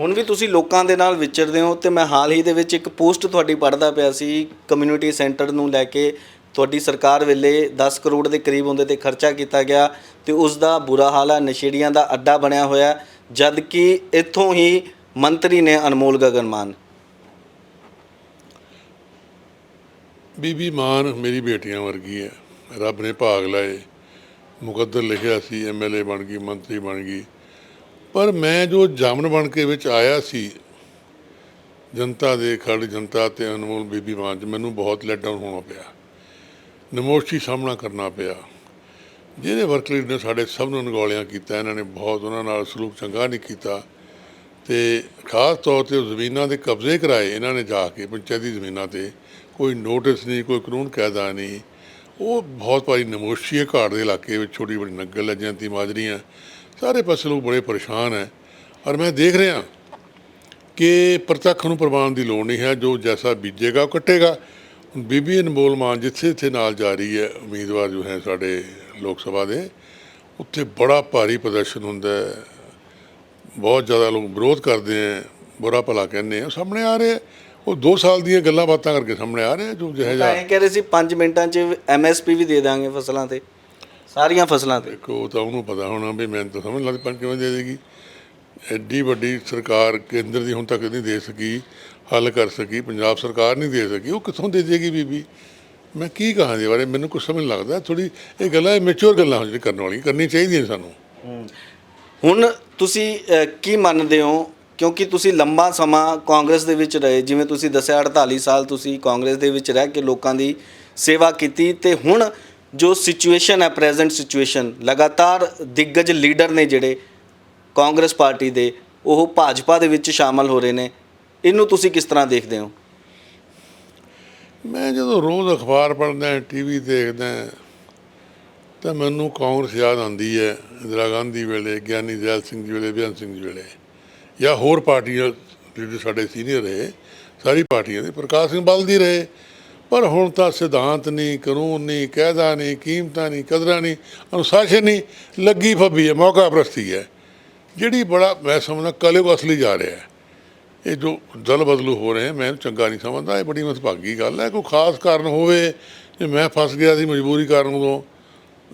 ਹੁਣ ਵੀ ਤੁਸੀਂ ਲੋਕਾਂ ਦੇ ਨਾਲ ਵਿਚਰਦੇ ਹੋ ਤੇ ਮੈਂ ਹਾਲ ਹੀ ਦੇ ਵਿੱਚ ਇੱਕ ਪੋਸਟ ਤੁਹਾਡੀ ਪੜ੍ਹਦਾ ਪਿਆ ਸੀ ਕਮਿਊਨਿਟੀ ਸੈਂਟਰ ਨੂੰ ਲੈ ਕੇ। ਤੁਹਾਡੀ ਸਰਕਾਰ ਵੇਲੇ 10 ਕਰੋੜ ਦੇ ਕਰੀਬ ਉਹਦੇ ਤੇ ਖਰਚਾ ਕੀਤਾ ਗਿਆ ਤੇ ਉਸ ਦਾ ਬੁਰਾ ਹਾਲ ਹੈ ਨਸ਼ੇੜੀਆਂ ਦਾ ਅੱਡਾ ਬਣਿਆ ਹੋਇਆ। ਹੈ, ਜਦ ਕਿ ਇੱਥੋਂ ਹੀ ਮੰਤਰੀ ਨੇ ਅਨਮੋਲ ਗਗਨਮਾਨ। ਬੀਬੀ ਮਾਨ ਮੇਰੀ ਬੇਟੀਆਂ ਵਰਗੀ ਹੈ ਰੱਬ ਨੇ ਭਾਗ ਲਾਏ। ਮੁਕੱਦਰ ਲਿਖਿਆ ਸੀ ਐਮਐਲਏ ਬਣ ਗਈ, ਮੰਤਰੀ ਬਣ ਗਈ। ਪਰ ਮੈਂ ਜੋ ਜਾਮਨ ਬਣ ਕੇ ਵਿੱਚ ਆਇਆ ਸੀ, ਜਨਤਾ ਦੇ ਖੜ ਜਨਤਾ ਤੇ ਅਨਮੋਲ ਬੀਬੀ ਮਾਨ ਚ ਮੈਨੂੰ ਬਹੁਤ ਲੈਟ ਡਾਊਨ ਹੋਣਾ ਪਿਆ। ਨਮੋਸ਼ੀ ਸਾਹਮਣਾ ਕਰਨਾ ਪਿਆ। ਜਿਹੜੇ ਵਰਕ ਲੀਡਰ ਨੇ ਸਾਡੇ ਸਭ ਨੂੰ ਨਗੌਲਿਆਂ ਕੀਤਾ, ਇਹਨਾਂ ਨੇ ਬਹੁਤ ਉਹਨਾਂ ਨਾਲ ਸਲੂਕ ਚੰਗਾ ਨਹੀਂ ਕੀਤਾ। ਤੇ ਖਾਸ ਤੌਰ ਤੇ ਜ਼ਮੀਨਾਂ ਦੇ ਕਬਜ਼ੇ ਕਰਾਏ, ਇਹਨਾਂ ਨੇ ਜਾ ਕੇ ਪੰਚਾਇਤੀ ਜ਼ਮੀਨਾਂ ਤੇ। ਕੋਈ ਨੋਟਿਸ ਨਹੀਂ, ਕੋਈ ਕਾਨੂੰਨ ਕਾਇਦਾ ਨਹੀਂ। ਉਹ ਬਹੁਤ ਭਾਰੀ ਨਮੋਸ਼ੀ ਹੈ ਘਾਟ ਦੇ ਇਲਾਕੇ ਵਿੱਚ, ਛੋਟੀ ਬੜੀ ਨੰਗਲ ਹੈ ਜਯੰਤੀ ਮਾਜਰੀਆਂ। ਸਾਰੇ ਪਾਸੇ ਲੋਕ ਬੜੇ ਪਰੇਸ਼ਾਨ ਹੈ। ਔਰ ਮੈਂ ਦੇਖ ਰਿਹਾ ਕਿ ਪ੍ਰਤੱਖ ਨੂੰ ਪ੍ਰਮਾਣ ਦੀ ਲੋੜ ਨਹੀਂ ਹੈ, ਜੋ ਜੈਸਾ ਬੀਜੇਗਾ ਉਹ ਕੱਟੇਗਾ। ਬੀਬੀ ਅਨਮੋਲ ਮਾਨ ਜਿੱਥੇ ਜਿੱਥੇ ਨਾਲ ਜਾ ਰਹੀ ਹੈ, ਉਮੀਦਵਾਰ ਜੋ ਹੈ ਸਾਡੇ ਲੋਕ ਸਭਾ ਦੇ, ਉੱਥੇ ਬੜਾ ਭਾਰੀ ਪ੍ਰਦਰਸ਼ਨ ਹੁੰਦਾ ਹੈ। ਬਹੁਤ ਜ਼ਿਆਦਾ ਲੋਕ ਵਿਰੋਧ ਕਰਦੇ ਹੈ, ਬੁਰਾ ਭਲਾ ਕਹਿੰਦੇ ਆ ਸਾਹਮਣੇ ਆ ਰਹੇ ਹੈ। ਉਹ 2 ਸਾਲ ਦੀਆਂ ਗੱਲਾਂ ਬਾਤਾਂ ਕਰਕੇ ਸਾਹਮਣੇ ਆ ਰਹੇ ਹੈ ਜੋ ਜਿਹੇ ਤਾਂ ਇਹ ਕਹਿ ਰਹੇ ਸੀ 5 ਮਿੰਟਾਂ 'ਚ ਐਮਐਸਪੀ ਵੀ ਦੇ ਦਾਂਗੇ ਫਸਲਾਂ ਤੇ ਸਾਰੀਆਂ ਫਸਲਾਂ ਤੇ। ਦੇਖੋ ਤਾਂ ਉਹਨੂੰ ਪਤਾ ਹੋਣਾ ਵੀ ਮੈਨੂੰ ਤਾਂ ਸਮਝ ਲੱਗਦੀ ਪੰਜ ਕਿਵੇਂ ਦੇ ਦੇਗੀ। ਐਡੀ ਵੱਡੀ ਸਰਕਾਰ ਕੇਂਦਰ ਦੀ ਹੁਣ ਤੱਕ ਨਹੀਂ ਦੇ ਸਕੀ ਹੱਲ ਕਰ ਸਕੀ ਪੰਜਾਬ ਸਰਕਾਰ ਨਹੀਂ ਦੇ ਸਕੀ ਉਹ ਕਿੱਥੋਂ ਦੇ ਦੇਗੀ ਬੀਬੀ? ਮੈਂ ਕੀ ਕਹਾਂ ਦੇ ਬਾਰੇ? ਮੈਨੂੰ ਕੁਝ ਸਮਝ ਨਹੀਂ ਲੱਗਦਾ। ਥੋੜੀ ਇਹ ਗੱਲਾਂ ਮੈਚੁਰ ਗੱਲਾਂ ਜਿਹੜੀ ਕਰਨ ਵਾਲੀਆਂ ਕਰਨੀ ਚਾਹੀਦੀਆਂ ਸਾਨੂੰ। ਹੁਣ ਤੁਸੀਂ ਅ, ਕੀ ਮੰਨਦੇ ਹੋ ਕਿਉਂਕਿ ਤੁਸੀਂ ਲੰਬਾ ਸਮਾਂ ਕਾਂਗਰਸ ਦੇ ਵਿੱਚ ਰਹੇ, ਜਿਵੇਂ ਤੁਸੀਂ ਦੱਸਿਆ 48 ਸਾਲ ਤੁਸੀਂ ਕਾਂਗਰਸ ਦੇ ਵਿੱਚ ਰਹਿ ਕੇ ਲੋਕਾਂ ਦੀ ਸੇਵਾ ਕੀਤੀ, ਤੇ ਹੁਣ ਜੋ ਸਿਚੁਏਸ਼ਨ ਹੈ ਪ੍ਰੈਜ਼ੈਂਟ ਸਿਚੁਏਸ਼ਨ ਲਗਾਤਾਰ ਦਿੱਗਜ ਲੀਡਰ ਨੇ ਜਿਹੜੇ ਕਾਂਗਰਸ ਪਾਰਟੀ ਦੇ, ਉਹ ਭਾਜਪਾ ਦੇ ਵਿੱਚ ਸ਼ਾਮਲ ਹੋ ਰਹੇ ਨੇ। ਇਹਨੂੰ ਤੁਸੀਂ ਕਿਸ ਤਰ੍ਹਾਂ ਦੇਖਦੇ ਹੋ? ਮੈਂ ਜਦੋਂ ਰੋਜ਼ ਅਖਬਾਰ ਪੜ੍ਹਦਾ ਟੀਵੀ ਦੇਖਦਾ, ਤਾਂ ਮੈਨੂੰ ਕਾਂਗਰਸ ਯਾਦ ਆਉਂਦੀ ਹੈ, ਇੰਦਰਾ ਗਾਂਧੀ ਵੇਲੇ, ਗਿਆਨੀ ਜੈਲ ਸਿੰਘ ਜੀ ਵੇਲੇ ਬੇਅੰਤ ਸਿੰਘ ਜੀ ਵੇਲੇ। ਜਾਂ ਹੋਰ ਪਾਰਟੀਆਂ ਜਿਹੜੇ ਸਾਡੇ ਸੀਨੀਅਰ ਰਹੇ ਸਾਰੀ ਪਾਰਟੀਆਂ ਦੇ ਪ੍ਰਕਾਸ਼ ਸਿੰਘ ਬਲਦੀ ਰਹੇ। ਪਰ ਹੁਣ ਤਾਂ ਸਿਧਾਂਤ ਨਹੀਂ, ਕਾਨੂੰਨ ਨਹੀਂ, ਕਾਇਦਾ ਨਹੀਂ, ਕੀਮਤਾਂ ਨਹੀਂ, ਕਦਰਾਂ ਨਹੀਂ, ਅਨੁਸ਼ਾਸਨ ਨਹੀਂ, ਲੱਗੀ ਫੱਬੀ ਹੈ, ਮੌਕਾ ਪ੍ਰਸਤੀ ਹੈ। ਜਿਹੜੀ ਬੜਾ, ਮੈਂ ਸਮਝਦਾ ਕਲਯੁਗ ਅਸਲੀ ਜਾ ਰਿਹਾ ਹੈ। ਇਹ ਜੋ ਦਲ ਬਦਲੂ ਹੋ ਰਹੇ, ਮੈਂ ਚੰਗਾ ਨਹੀਂ ਸਮਝਦਾ, ਇਹ ਬੜੀ ਮਤਭਾਗੀ ਗੱਲ ਹੈ। ਕੋਈ ਖਾਸ ਕਾਰਨ ਹੋਵੇ ਜੇ ਮੈਂ ਫਸ ਗਿਆ ਸੀ ਮਜਬੂਰੀ ਕਾਰਨ ਉਦੋਂ,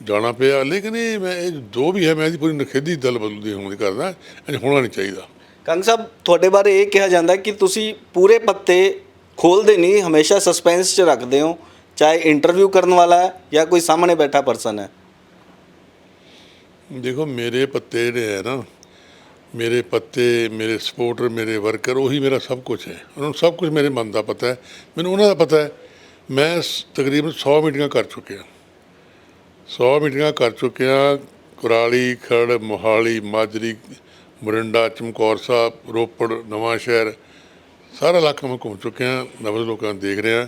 ਜਾਣਾ ਪਿਆ। ਲੇਕਿਨ ਇਹ ਮੈਂ, ਇਹ ਜੋ ਵੀ ਹੈ, ਮੈਂ ਇਹਦੀ ਪੂਰੀ ਨਖੇਦੀ ਦਲ ਬਦਲੂ ਦੀ ਹੋਣ ਦੀ ਕਰਦਾ, ਇਹ ਹੋਣਾ ਨਹੀਂ ਚਾਹੀਦਾ। ਕੰਗ ਸਾਹਿਬ, ਤੁਹਾਡੇ ਬਾਰੇ ਇਹ ਕਿਹਾ ਜਾਂਦਾ ਕਿ ਤੁਸੀਂ ਪੂਰੇ ਪੱਤੇ ਖੋਲਦੇ ਨਹੀਂ, ਹਮੇਸ਼ਾ ਸਸਪੈਂਸ 'ਚ ਰੱਖਦੇ ਹੋ, ਚਾਹੇ ਇੰਟਰਵਿਊ ਕਰਨ ਵਾਲਾ ਹੈ ਜਾਂ ਕੋਈ ਸਾਹਮਣੇ ਬੈਠਾ ਪਰਸਨ ਹੈ। ਦੇਖੋ, ਮੇਰੇ ਪੱਤੇ ਜਿਹੜੇ ਹੈ ਨਾ, ਮੇਰੇ ਪੱਤੇ, ਮੇਰੇ ਸਪੋਰਟਰ ਮੇਰੇ ਵਰਕਰ ਉਹੀ ਮੇਰਾ ਸਭ ਕੁਝ ਹੈ। ਉਹਨਾਂ ਨੂੰ ਸਭ ਕੁਝ ਮੇਰੇ ਮਨ ਦਾ ਪਤਾ ਹੈ। ਮੈਨੂੰ ਉਹਨਾਂ ਦਾ ਪਤਾ ਹੈ। ਮੈਂ ਸ- ਤਕਰੀਬਨ 100 ਮੀਟਿੰਗਾਂ ਕਰ ਚੁੱਕਿਆ। 100 ਮੀਟਿੰਗਾਂ ਕਰ ਚੁੱਕਿਆ। ਕੁਰਾਲੀ ਖੜ ਮੋਹਾਲੀ, ਮਾਜਰੀ ਮੋਰਿੰਡਾ, ਚਮਕੌਰ ਸਾਹਿਬ, ਰੋਪੜ, ਨਵਾਂ ਸ਼ਹਿਰ, ਸਾਰਾ ਇਲਾਕਾ ਮੈਂ ਘੁੰਮ ਚੁੱਕਿਆ, ਨਵੇਂ ਲੋਕਾਂ ਨੂੰ ਦੇਖ ਰਿਹਾ।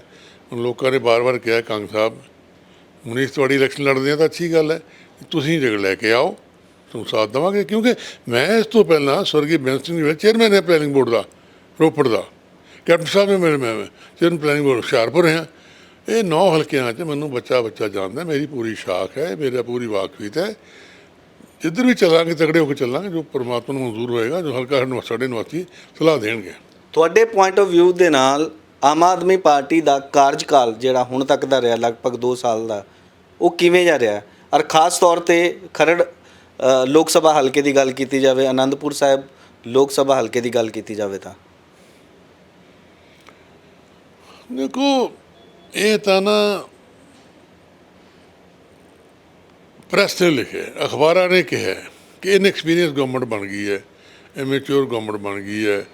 ਹੁਣ ਲੋਕਾਂ ਨੇ ਬਾਰ-ਬਾਰ ਕਿਹਾ, ਕੰਗ ਸਾਹਿਬ, ਮੁਨੀਸ, ਤੁਹਾਡੀ ਇਲੈਕਸ਼ਨ ਲੜਦੇ ਆ ਤਾਂ ਅੱਛੀ ਗੱਲ ਹੈ, ਤੁਸੀਂ ਜਗ ਲੈ ਕੇ ਆਓ, ਤੁਹਾਨੂੰ ਸਾਥ ਦੇਵਾਂਗੇ, ਕਿਉਂਕਿ ਮੈਂ ਇਸ ਤੋਂ ਪਹਿਲਾਂ ਸਵਰਗੀ ਬੈਂਸ ਸਿੰਘ ਜਿਹੜੇ ਚੇਅਰਮੈਨ ਹੈ ਪਲੈਨਿੰਗ ਬੋਰਡ ਦਾ, ਰੋਪੜ ਦਾ। ਕੈਪਟਨ ਸਾਹਿਬ ਨੇ ਮੇਰੇ, ਮੈਂ ਚੇਅਰਮੈਨ ਪਲੈਨਿੰਗ ਬੋਰਡ ਹੁਸ਼ਿਆਰਪੁਰ ਰਿਹਾ। ਇਹ ਨੌ ਹਲਕਿਆਂ 'ਚ ਮੈਨੂੰ ਬੱਚਾ ਬੱਚਾ ਜਾਣਦਾ, ਮੇਰੀ ਪੂਰੀ ਸ਼ਾਖ ਹੈ, ਮੇਰਾ ਪੂਰੀ ਵਾਕਫੀਤ ਹੈ। ਜਿੱਧਰ ਵੀ ਚੱਲਾਂਗੇ ਤਗੜੇ ਹੋ ਕੇ ਚੱਲਾਂਗੇ ਜੋ ਪਰਮਾਤਮਾ ਨੂੰ ਮਨਜ਼ੂਰ ਹੋਏਗਾ ਜੋ ਹਲਕਾ ਸਾਨੂੰ ਸਾਡੇ ਨਿਵਾਸੀ ਸਲਾਹ ਦੇਣਗੇ। ਤੁਹਾਡੇ ਪੁਆਇੰਟ ਆਫ View ਦੇ ਨਾਲ ਆਮ ਆਦਮੀ ਪਾਰਟੀ ਦਾ ਕਾਰਜਕਾਲ ਜਿਹੜਾ ਹੁਣ ਤੱਕ ਦਾ ਰਿਹਾ ਲਗਭਗ 2 ਸਾਲ ਦਾ ਉਹ ਕਿਵੇਂ ਜਾ ਰਿਹਾ? ਔਰ ਖਾਸ ਤੌਰ ਤੇ ਖਰੜ ਲੋਕ ਸਭਾ ਹਲਕੇ ਦੀ ਗੱਲ ਕੀਤੀ ਜਾਵੇ ਆਨੰਦਪੁਰ ਸਾਹਿਬ ਲੋਕ ਸਭਾ ਹਲਕੇ ਦੀ ਗੱਲ ਕੀਤੀ ਜਾਵੇ ਤਾਂ। ਦੇਖੋ ਇਹ ਤਾਂ ਨਾ ਪ੍ਰੈਸ ਨੇ ਲਿਖਿਆ ਅਖਬਾਰਾਂ ਨੇ ਕਿਹਾ ਕਿ ਇਨਐਕਸਪੀਰੀਅੰਸ ਗਵਰਨਮੈਂਟ ਬਣ ਗਈ ਹੈ ਇਮੈਚੁਰ ਗਵਰਨਮੈਂਟ ਬਣ ਗਈ ਹੈ,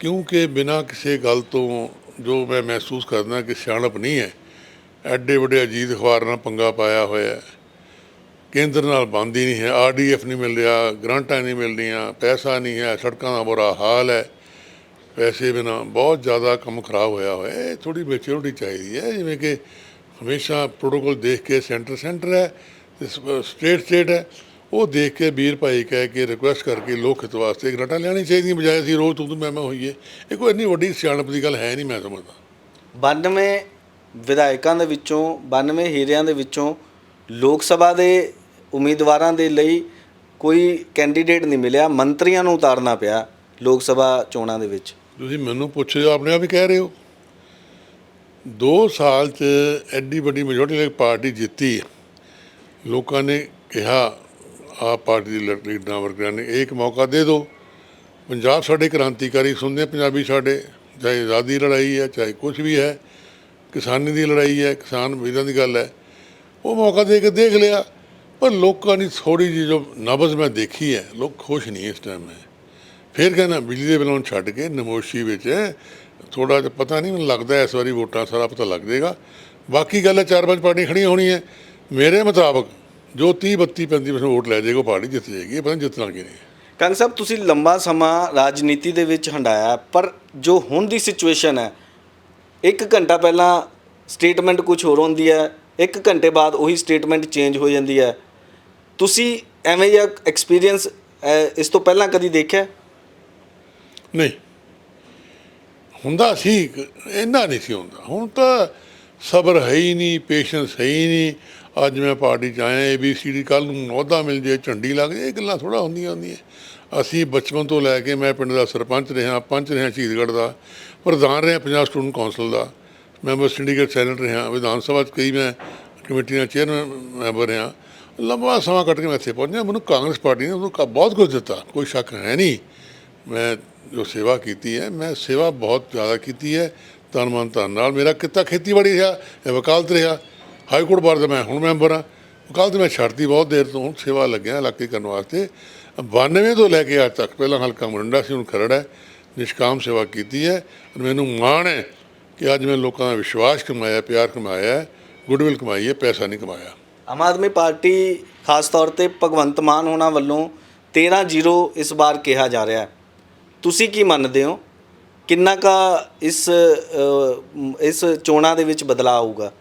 ਕਿਉਂਕਿ ਬਿਨਾਂ ਕਿਸੇ ਗੱਲ ਤੋਂ ਜੋ ਮੈਂ ਮਹਿਸੂਸ ਕਰਦਾ ਕਿ ਸਿਆਣਪ ਨਹੀਂ ਹੈ, ਐਡੇ ਵੱਡੇ ਅਜੀਤ ਅਖਬਾਰ ਨਾਲ ਪੰਗਾ ਪਾਇਆ ਹੋਇਆ ਹੈ, ਕੇਂਦਰ ਨਾਲ ਬੰਦ ਹੀ ਨਹੀਂ ਹੈ ਆਰਡੀਐਫ ਨਹੀਂ ਮਿਲ ਰਿਹਾ, ਗ੍ਰਾਂਟਾਂ ਨਹੀਂ ਮਿਲ ਰਹੀਆਂ ਪੈਸਾ ਨਹੀਂ ਹੈ, ਸੜਕਾਂ ਦਾ ਬੁਰਾ ਹਾਲ ਹੈ, ਪੈਸੇ ਬਿਨਾ ਬਹੁਤ ਜ਼ਿਆਦਾ ਕੰਮ ਖਰਾਬ ਹੋਇਆ ਹੋਇਆ ਹੈ ਥੋੜੀ ਮੈਚੁਰਿਟੀ ਚਾਹੀਦੀ ਹੈ, ਜਿਵੇਂ ਕਿ ਹਮੇਸ਼ਾ ਪ੍ਰੋਟੋਕੋਲ ਦੇਖ ਕੇ ਸੈਂਟਰ ਸੈਂਟਰ ਹੈ ਸਟੇਟ ਸਟੇਟ ਹੈ ਉਹ ਦੇਖ ਕੇ ਵੀਰ ਭਾਈ ਕਹਿ ਕੇ ਰਿਕੁਐਸਟ ਕਰਕੇ ਲੋਕ ਹਿੱਤ ਵਾਸਤੇ ਗ੍ਰਾਂਟਾਂ ਲੈਣੀ ਚਾਹੀਦੀਆਂ ਬਜਾਏ ਅਸੀਂ ਰੋਜ਼ ਤੂੰ ਤੂੰ ਮੈਂ ਮੈਂ ਹੋਈਏ। ਇਹ ਕੋਈ ਇੰਨੀ ਵੱਡੀ ਸਿਆਣਪ ਦੀ ਗੱਲ ਹੈ ਨਹੀਂ ਮੈਂ ਸਮਝਦਾ। 92 ਵਿਧਾਇਕਾਂ ਦੇ ਵਿੱਚੋਂ 92 ਹੀਰਿਆਂ ਦੇ ਵਿੱਚੋਂ ਲੋਕ ਸਭਾ ਦੇ ਉਮੀਦਵਾਰਾਂ ਦੇ ਲਈ ਕੋਈ ਕੈਂਡੀਡੇਟ ਨਹੀਂ ਮਿਲਿਆ ਮੰਤਰੀਆਂ ਨੂੰ ਉਤਾਰਨਾ ਪਿਆ ਲੋਕ ਸਭਾ ਚੋਣਾਂ ਦੇ ਵਿੱਚ। ਤੁਸੀਂ ਮੈਨੂੰ ਪੁੱਛੋ ਆਪਣੇ ਆਪ ਹੀ ਕਹਿ ਰਹੇ ਹੋ। 2 ਸਾਲ ਚ ਐਡੀ ਵੱਡੀ ਮੈਜੋਰਟੀ ਲਈ ਪਾਰਟੀ ਜਿੱਤੀ ਲੋਕਾਂ ਨੇ ਕਿਹਾ ਆਪ ਪਾਰਟੀ ਦੇ ਲੀਡ- ਲੀਡਰਾਂ ਵਰਗਾਂ ਨੇ, ਇਹ ਇੱਕ ਮੌਕਾ ਦੇ ਦਿਓ। ਪੰਜਾਬ ਸਾਡੇ ਕ੍ਰਾਂਤੀਕਾਰੀ ਸੁਣਦੇ ਆ, ਪੰਜਾਬੀ ਸਾਡੇ, ਚਾਹੇ ਆਜ਼ਾਦੀ ਲੜਾਈ ਹੈ, ਚਾਹੇ ਕੁਝ ਵੀ ਹੈ, ਕਿਸਾਨੀ ਦੀ ਲੜਾਈ ਹੈ, ਕਿਸਾਨ ਵੀਰਾਂ ਦੀ ਗੱਲ ਹੈ, ਉਹ ਮੌਕਾ ਦੇ ਕੇ ਦੇਖ ਲਿਆ। ਪਰ ਲੋਕਾਂ ਦੀ ਥੋੜੀ ਜਿਹੀ ਜੋ ਨਬਜ਼ ਮੈਂ ਦੇਖੀ ਹੈ, ਲੋਕ ਖੁਸ਼ ਨਹੀਂ ਇਸ ਟਾਈਮ ਹੈ। ਫਿਰ ਕਹਿੰਦਾ, ਬਿਜਲੀ ਦੇ ਬਿੱਲਾਂ ਨੂੰ ਛੱਡ ਕੇ ਨਮੋਸ਼ੀ ਵਿੱਚ ਥੋੜਾ ਜਿਹਾ ਪਤਾ ਨਹੀਂ, ਮੈਨੂੰ ਲੱਗਦਾ ਇਸ ਵਾਰੀ ਵੋਟਾਂ ਸਾਰਾ ਪਤਾ ਲੱਗ ਜਾਏਗਾ। ਬਾਕੀ ਗੱਲ ਹੈ, ਚਾਰ ਪੰਜ ਪਾਰਟੀਆਂ ਖੜੀਆਂ ਹੋਣੀਆਂ। ਮੇਰੇ ਮੁਤਾਬਕ ਜੋ 30 32 35% ਵੋਟ ਲੈ ਜਾਏਗਾ ਪਾਰਟੀ ਜਿੱਤ ਜਾਏਗੀ ਇਹ ਪਤਾ ਨਹੀਂ ਜਿੱਤਣਾ ਕਿ ਨਹੀਂ ਕੰਗ ਸਾਹਿਬ ਤੁਸੀਂ ਲੰਬਾ ਸਮਾਂ ਰਾਜਨੀਤੀ ਦੇ ਵਿੱਚ ਹੰਡਾਇਆ ਪਰ ਜੋ ਹੁਣ ਦੀ ਸਿਚੁਏਸ਼ਨ ਹੈ ਇੱਕ ਘੰਟਾ ਪਹਿਲਾਂ ਸਟੇਟਮੈਂਟ ਕੁਝ ਹੋਰ ਹੁੰਦੀ ਹੈ ਇੱਕ ਘੰਟੇ ਬਾਅਦ ਉਹੀ ਸਟੇਟਮੈਂਟ ਚੇਂਜ ਹੋ ਜਾਂਦੀ ਹੈ। ਤੁਸੀਂ ਐਵੇਂ ਜਿਹਾ ਐਕਸਪੀਰੀਅੰਸ ਇਸ ਤੋਂ ਪਹਿਲਾਂ ਕਦੀ ਦੇਖਿਆ? ਨਹੀਂ। ਹੁੰਦਾ ਸੀ ਇੰਨਾ ਨਹੀਂ ਸੀ ਹੁੰਦਾ। ਹੁਣ ਤਾਂ ਸਬਰ ਹੈ ਹੀ ਨਹੀਂ ਪੇਸ਼ੈਂਸ ਹੈ ਹੀ ਨਹੀਂ। ਅੱਜ ਮੈਂ ਪਾਰਟੀ ਚ ਆਇਆ ਏ ਬੀ ਸੀ ਡੀ ਕੱਲ ਨੂੰ ਅਹੁਦਾ ਮਿਲ ਜੇ, ਝੰਡੀ ਲੱਗ ਜੇ, ਇਹ ਗੱਲਾਂ ਥੋੜਾ ਹੁੰਦੀਆਂ ਹੁੰਦੀਆਂ। ਅਸੀਂ ਬਚਪਨ ਤੋਂ ਲੈ ਕੇ ਮੈਂ ਪਿੰਡ ਦਾ ਸਰਪੰਚ ਰਿਹਾ, ਪੰਚ ਰਿਹਾ ਸ਼ਹੀਦਗੜ੍ਹ ਦਾ, ਪ੍ਰਧਾਨ ਰਿਹਾ ਪੰਜਾਬ ਸਟੂਡੈਂਟ ਕੌਂਸਲ ਦਾ। ਮੈਂਬਰ ਸਿੰਡੀਕੇਟ ਸੈਨੇਟ ਰਿਹਾ, ਵਿਧਾਨ ਸਭਾ ਚ ਕਈ ਮੈਂ ਕਮੇਟੀ ਦਾ ਚੇਅਰਮੈਨ ਮੈਂਬਰ ਰਿਹਾ। ਲੰਬਾ ਸਮਾਂ ਕੱਟ ਕੇ ਮੈਂ ਇੱਥੇ ਪਹੁੰਚਿਆ, ਮੈਨੂੰ ਕਾਂਗਰਸ ਪਾਰਟੀ ਨੇ ਉਹਨੂੰ ਬਹੁਤ ਕੁਝ ਦਿੱਤਾ, ਕੋਈ ਸ਼ੱਕ ਹੈ ਨਹੀਂ। ਮੈਂ ਜੋ ਸੇਵਾ ਕੀਤੀ ਹੈ, ਮੈਂ ਸੇਵਾ ਬਹੁਤ ਜ਼ਿਆਦਾ ਕੀਤੀ ਹੈ। ਤਨ ਮਨ ਧਨ। ਨਾਲ ਮੇਰਾ ਕਿੱਤਾ ਖੇਤੀਬਾੜੀ ਰਿਹਾ, ਇਹ ਵਕਾਲਤ ਰਿਹਾ। ਹਾਈ ਕੋਰਟ ਬਾਰ ਦਾ ਮੈਂ ਹੁਣ ਮੈਂਬਰ ਹਾਂ। ਵਕਾਲਤ ਮੈਂ ਛੱਡਤੀ ਬਹੁਤ ਦੇਰ ਤੋਂ, ਹੁਣ ਸੇਵਾ ਲੱਗਿਆ ਇਲਾਕੇ ਕਰਨ ਵਾਸਤੇ। 92 ਤੋਂ ਲੈ ਕੇ ਅੱਜ ਤੱਕ ਪਹਿਲਾਂ ਹਲਕਾ ਮੁਰੰਡਾ ਸੀ, ਹੁਣ ਖਰੜ ਹੈ। ਨਿਸ਼ਕਾਮ ਸੇਵਾ ਕੀਤੀ ਹੈ। ਔਰ ਮੈਨੂੰ ਮਾਣ ਹੈ ਕਿ ਅੱਜ ਮੈਂ ਲੋਕਾਂ ਦਾ ਵਿਸ਼ਵਾਸ ਕਮਾਇਆ, ਪਿਆਰ ਕਮਾਇਆ ਹੈ। ਗੁੱਡਵਿਲ ਕਮਾਈ ਹੈ, ਪੈਸਾ ਨਹੀਂ ਕਮਾਇਆ। ਆਮ ਆਦਮੀ ਪਾਰਟੀ, ਖਾਸ ਤੌਰ ਤੇ ਭਗਵੰਤ ਮਾਨ ਹੋਣਾ ਵੱਲੋਂ 13-0 ਇਸ ਵਾਰ ਕਿਹਾ ਜਾ ਰਿਹਾ ਹੈ। ਤੁਸੀਂ ਕੀ ਮੰਨਦੇ ਹੋ? ਕਿੰਨਾ ਕਾ ਇਸ ਅ, ਇਸ ਚੋਣਾਂ ਦੇ ਵਿੱਚ ਬਦਲਾਅ ਆਊਗਾ?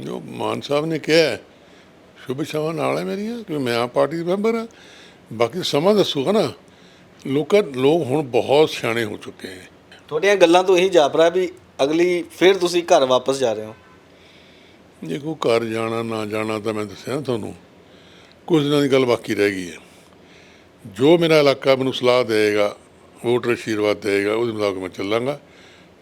ਜੋ ਮਾਨ ਸਾਹਿਬ ਨੇ ਕਿਹਾ ਹੈ, ਸ਼ੁਭ ਸ਼ਾਵਾਂ ਨਾਲ ਹੈ ਮੇਰੀਆਂ ਕਿ ਮੈਂ ਆਪ ਪਾਰਟੀ ਦਾ ਮੈਂਬਰ ਹਾਂ। ਬਾਕੀ ਸਮਾਂ ਦੱਸੂਗਾ ਨਾ ਲੋਕਾਂ ਲੋਕ ਹੁਣ ਬਹੁਤ ਸਿਆਣੇ ਹੋ ਚੁੱਕੇ ਹੈ। ਤੁਹਾਡੀਆਂ ਗੱਲਾਂ ਤੋਂ ਇਹੀ ਜਾਪ ਰਿਹਾ ਵੀ ਅਗਲੀ ਫਿਰ ਤੁਸੀਂ ਘਰ ਵਾਪਸ ਜਾ ਰਹੇ ਹੋ। ਜੇ ਕੋਈ ਘਰ ਜਾਣਾ ਨਾ ਜਾਣਾ ਤਾਂ ਮੈਂ ਦੱਸਿਆ ਨਾ ਤੁਹਾਨੂੰ ਕੁਝ ਦਿਨਾਂ ਦੀ ਗੱਲ ਬਾਕੀ ਰਹਿ ਗਈ ਹੈ। ਜੋ ਮੇਰਾ ਇਲਾਕਾ ਮੈਨੂੰ ਸਲਾਹ ਦੇਗਾ ਵੋਟਰ ਆਸ਼ੀਰਵਾਦ ਦੇਗਾ ਉਹਦੇ ਮੁਤਾਬਕ ਮੈਂ ਚੱਲਾਂਗਾ।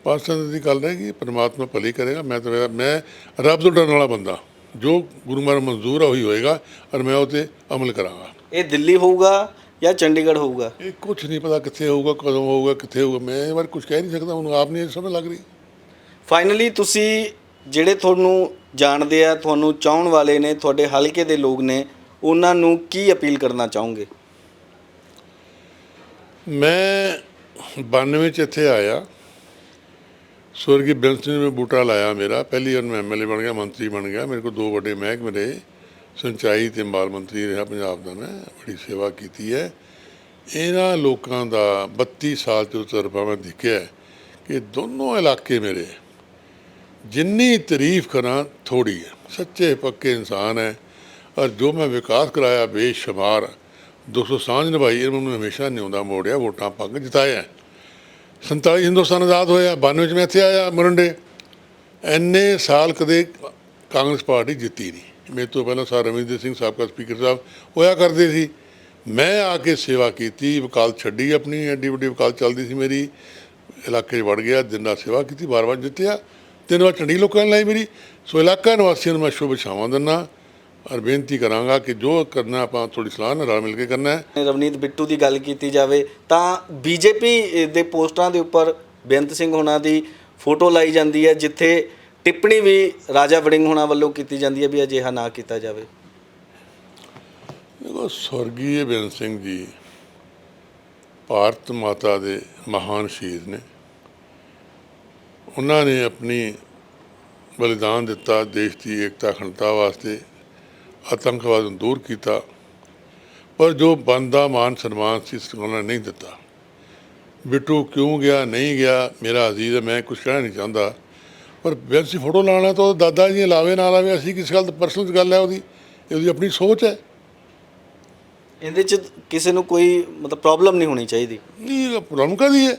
ਪਾਕਿਸਤਾਨ ਦੀ ਗੱਲ ਰਹਿ ਗਈ ਪਰਮਾਤਮਾ ਭਲੀ ਕਰੇਗਾ। ਮੈਂ ਤਾਂ ਮੈਂ ਰੱਬ ਤੋਂ ਡਰਨ ਵਾਲਾ ਬੰਦਾ। ਜੋ ਗੁਰੂ ਮਹਾਰਾਜ ਮਨਜ਼ੂਰ ਉਹੀ ਹੋਏਗਾ ਔਰ ਮੈਂ ਉਹ 'ਤੇ ਅਮਲ ਕਰਾਂਗਾ। ਇਹ ਦਿੱਲੀ ਹੋਊਗਾ ਜਾਂ ਚੰਡੀਗੜ੍ਹ ਹੋਊਗਾ? ਇਹ ਕੁਝ ਨਹੀਂ ਪਤਾ ਕਿੱਥੇ ਹੋਊਗਾ ਕਦੋਂ ਹੋਊਗਾ ਕਿੱਥੇ ਹੋਊਗਾ। ਮੈਂ ਇਹ ਵਾਰ ਕੁਝ ਕਹਿ ਨਹੀਂ ਸਕਦਾ ਮੈਨੂੰ ਆਪ ਨਹੀਂ ਇਹ ਸਮਝ ਲੱਗ ਰਹੀ। ਫਾਈਨਲੀ ਤੁਸੀਂ ਜਿਹੜੇ ਤੁਹਾਨੂੰ ਜਾਣਦੇ ਆ ਤੁਹਾਨੂੰ ਚਾਹਣ ਵਾਲੇ ਨੇ ਤੁਹਾਡੇ ਹਲਕੇ ਦੇ ਲੋਕ ਨੇ ਉਹਨਾਂ ਨੂੰ ਕੀ ਅਪੀਲ ਕਰਨਾ ਚਾਹੋਗੇ? ਮੈਂ 92 ਚ ਇੱਥੇ ਆਇਆ। ਸਵਰਗੀ ਬੈਂਸ ਨੇ ਮੈਂ ਬੂਟਾ ਲਾਇਆ ਮੇਰਾ। ਪਹਿਲੀ ਵਾਰ ਮੈਂ ਐਮਐਲਏ ਬਣ ਗਿਆ, ਮੰਤਰੀ ਬਣ ਗਿਆ। ਮੇਰੇ ਕੋਲ ਦੋ ਵੱਡੇ ਮਹਿਕਮੇ ਰਹੇ। ਸਿੰਚਾਈ ਤੇ ਮਾਲ ਮੰਤਰੀ ਰਿਹਾ ਪੰਜਾਬ ਦਾ। ਮੈਂ ਬੜੀ ਸੇਵਾ ਕੀਤੀ ਹੈ। ਇਹਨਾਂ ਲੋਕਾਂ ਦਾ 32 ਸਾਲ ਤੋਂ ਤਜਰਬਾ ਮੈਂ ਦੇਖਿਆ ਕਿ ਦੋਨੋਂ ਇਲਾਕੇ ਮੇਰੇ, ਜਿੰਨੀ ਤਾਰੀਫ ਕਰਾਂ ਥੋੜੀ ਹੈ। ਸੱਚੇ ਪੱਕੇ ਇਨਸਾਨ ਹੈ। ਔਰ ਜੋ ਮੈਂ ਵਿਕਾਸ ਕਰਾਇਆ, ਬੇਸ਼ੁਮਾਰ। 200 ਸਾਂਝ ਨਿਭਾਈ, ਇਹ ਮੈਨੂੰ ਹਮੇਸ਼ਾ ਨਿਉਂਦਾ ਮੋੜਿਆ, ਵੋਟਾਂ ਪਾ ਕੇ ਜਿਤਾਇਆ। 47 ਹਿੰਦੁਸਤਾਨ ਆਜ਼ਾਦ ਹੋਇਆ 92 ਚ ਮੈਂ ਇੱਥੇ ਆਇਆ ਮਰੰਡੇ ਐਨੇ ਸਾਲ ਕਦੇ ਕਾਂਗਰਸ ਪਾਰਟੀ ਜਿੱਤੀ ਨਹੀਂ। ਮੇਰੇ ਤੋਂ ਪਹਿਲਾਂ ਸਰ ਰਵਿੰਦਰ ਸਿੰਘ ਸਾਬਕਾ ਸਪੀਕਰ ਸਾਹਿਬ ਹੋਇਆ ਕਰਦੇ ਸੀ। ਮੈਂ ਆ ਕੇ ਸੇਵਾ ਕੀਤੀ ਵਕਾਲਤ ਛੱਡੀ ਆਪਣੀ, ਐਡੀ ਵੱਡੀ ਵਕਾਲਤ ਚੱਲਦੀ ਸੀ ਮੇਰੀ। ਇਲਾਕੇ 'ਚ ਵੜ ਗਿਆ, ਦਿਨ ਰਾਤ ਸੇਵਾ ਕੀਤੀ ਵਾਰ-ਵਾਰ ਜਿੱਤਿਆ। ਤਿੰਨ ਵਾਰ ਝੰਡੀ ਲੋਕਾਂ ਨੇ ਲਾਈ ਮੇਰੀ। ਸੋ ਇਲਾਕਾ ਨਿਵਾਸੀਆਂ ਨੂੰ ਮੈਂ ਸ਼ੁਭ ਛਾਵਾਂ ਦਿੰਦਾ। ਔਰ ਬੇਨਤੀ ਕਰਾਂਗਾ ਕਿ ਜੋ ਕਰਨਾ ਆਪਾਂ ਥੋੜੀ ਸਲਾਹ ਨਾਲ ਰਲ ਮਿਲ ਕੇ ਕਰਨਾ ਹੈ। ਰਵਨੀਤ ਬਿੱਟੂ ਦੀ ਗੱਲ ਕੀਤੀ ਜਾਵੇ ਤਾਂ ਬੀਜੇਪੀ ਦੇ ਪੋਸਟਰਾਂ ਦੇ ਉੱਪਰ ਬੇਅੰਤ ਸਿੰਘ ਹੋਣਾ ਦੀ ਫੋਟੋ ਲਾਈ ਜਾਂਦੀ ਹੈ ਜਿੱਥੇ ਟਿੱਪਣੀ ਵੀ ਰਾਜਾ ਵੜਿੰਗ ਹੋਣਾ ਵੱਲੋਂ ਕੀਤੀ ਜਾਂਦੀ ਹੈ ਵੀ ਅਜਿਹਾ ਨਾ ਕੀਤਾ ਜਾਵੇ। ਦੇਖੋ ਸਵਰਗੀ ਬੇਅੰਤ ਸਿੰਘ ਜੀ ਭਾਰਤ ਮਾਤਾ ਦੇ ਮਹਾਨ ਸ਼ਹੀਦ ਨੇ। ਉਹਨਾਂ ਨੇ ਆਪਣੀ ਬਲੀਦਾਨ ਦਿੱਤਾ ਦੇਸ਼ ਦੀ ਏਕਤਾ ਅਖੰਡਤਾ ਵਾਸਤੇ। ਆਤੰਕਵਾਦ ਨੂੰ ਦੂਰ ਕੀਤਾ ਪਰ ਜੋ ਬੰਦਾ ਮਾਨ ਸਨਮਾਨ ਸੀ ਉਹਨਾਂ ਨੇ ਨਹੀਂ ਦਿੱਤਾ। ਬਿੱਟੂ ਕਿਉਂ ਗਿਆ ਨਹੀਂ ਗਿਆ ਮੇਰਾ ਅਜ਼ੀਜ਼ ਹੈ ਮੈਂ ਕੁਝ ਕਹਿਣਾ ਨਹੀਂ ਚਾਹੁੰਦਾ। ਪਰ ਵੈਸੀ ਫੋਟੋ ਲਾਣਾ ਤਾਂ ਦਾਦਾ ਜੀ ਲਾਵੇ ਨਾ ਲਾਵੇ ਅਸੀਂ ਕਿਸ ਗੱਲ ਪਰਸਨਲ ਗੱਲ ਹੈ ਉਹਦੀ ਇਹ ਉਹਦੀ ਆਪਣੀ ਸੋਚ ਹੈ। ਇਹਦੇ ਚ ਕਿਸੇ ਨੂੰ ਕੋਈ ਮਤਲਬ ਪ੍ਰੋਬਲਮ ਨਹੀਂ ਹੋਣੀ ਚਾਹੀਦੀ। ਨਹੀਂ ਪ੍ਰੋਬਲਮ ਕਾਹਦੀ ਹੈ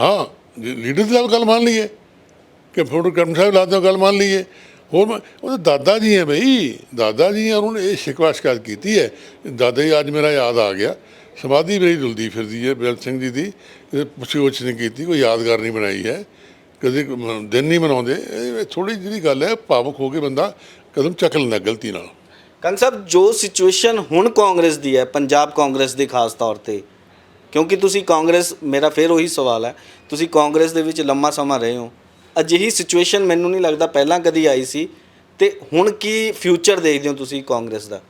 ਹਾਂ। ਲੀਡਰ ਦੀ ਗੱਲ ਮੰਨ ਲਈਏ ਕਿ ਫੋਟੋ ਕੈਪਟਨ ਸਾਹਿਬ ਲਾਦੇ ਹੋ ਗੱਲ ਮੰਨ ਲਈਏ। ਹੋਰ ਮੈਂ- ਉਹਦੇ ਦਾਦਾ ਜੀ ਹੈ ਬਈ। ਦਾਦਾ ਜੀ ਹੈ ਉਹਨਾਂ ਨੇ ਇਹ ਸ਼ਿਕਵਾ ਸ਼ਿਕਾਇਤ ਕੀਤੀ ਹੈ। ਦਾਦਾ ਜੀ ਅੱਜ ਮੇਰਾ ਯਾਦ ਆ ਗਿਆ। ਸਮਾਧੀ ਮੇਰੀ ਰੁਲਦੀ ਫਿਰਦੀ ਹੈ ਬੇਅੰਤ ਸਿੰਘ ਜੀ ਦੀ। ਪੁੱਛੀ ਉੱਛ ਨਹੀਂ ਕੀਤੀ, ਕੋਈ ਯਾਦਗਾਰ ਨਹੀਂ ਬਣਾਈ ਹੈ। ਕਦੇ ਦਿਨ ਨਹੀਂ ਮਨਾਉਂਦੇ। ਇਹ ਥੋੜੀ ਜਿਹੀ ਗੱਲ ਹੈ, ਭਾਵੁਕ ਹੋ ਕੇ ਬੰਦਾ ਕਦਮ ਚੱਕ ਲੈਂਦਾ ਗਲਤੀ ਨਾਲ। ਕੰਗ ਸਾਹਿਬ, ਜੋ ਸਿਚੁਏਸ਼ਨ ਹੁਣ ਕਾਂਗਰਸ ਦੀ ਹੈ, ਪੰਜਾਬ ਕਾਂਗਰਸ ਦੀ ਖਾਸ ਤੌਰ ਤੇ, ਕਿਉਂਕਿ ਤੁਸੀਂ ਕਾਂਗਰਸ ਮੇਰਾ ਫਿਰ ਉਹੀ ਸਵਾਲ ਹੈ। ਤੁਸੀਂ ਕਾਂਗਰਸ ਦੇ ਵਿੱਚ ਲੰਮਾ ਸਮਾਂ ਰਹੇ ਹੋ। ਅਜਿਹੀ ਸਿਚੁਏਸ਼ਨ ਮੈਨੂੰ ਨਹੀਂ ਲੱਗਦਾ ਪਹਿਲਾਂ ਕਦੀ ਆਈ ਸੀ। ਤੇ ਹੁਣ ਕੀ ਫਿਊਚਰ ਦੇਖਦੇ ਹੋ ਤੁਸੀਂ ਕਾਂਗਰਸ ਦਾ?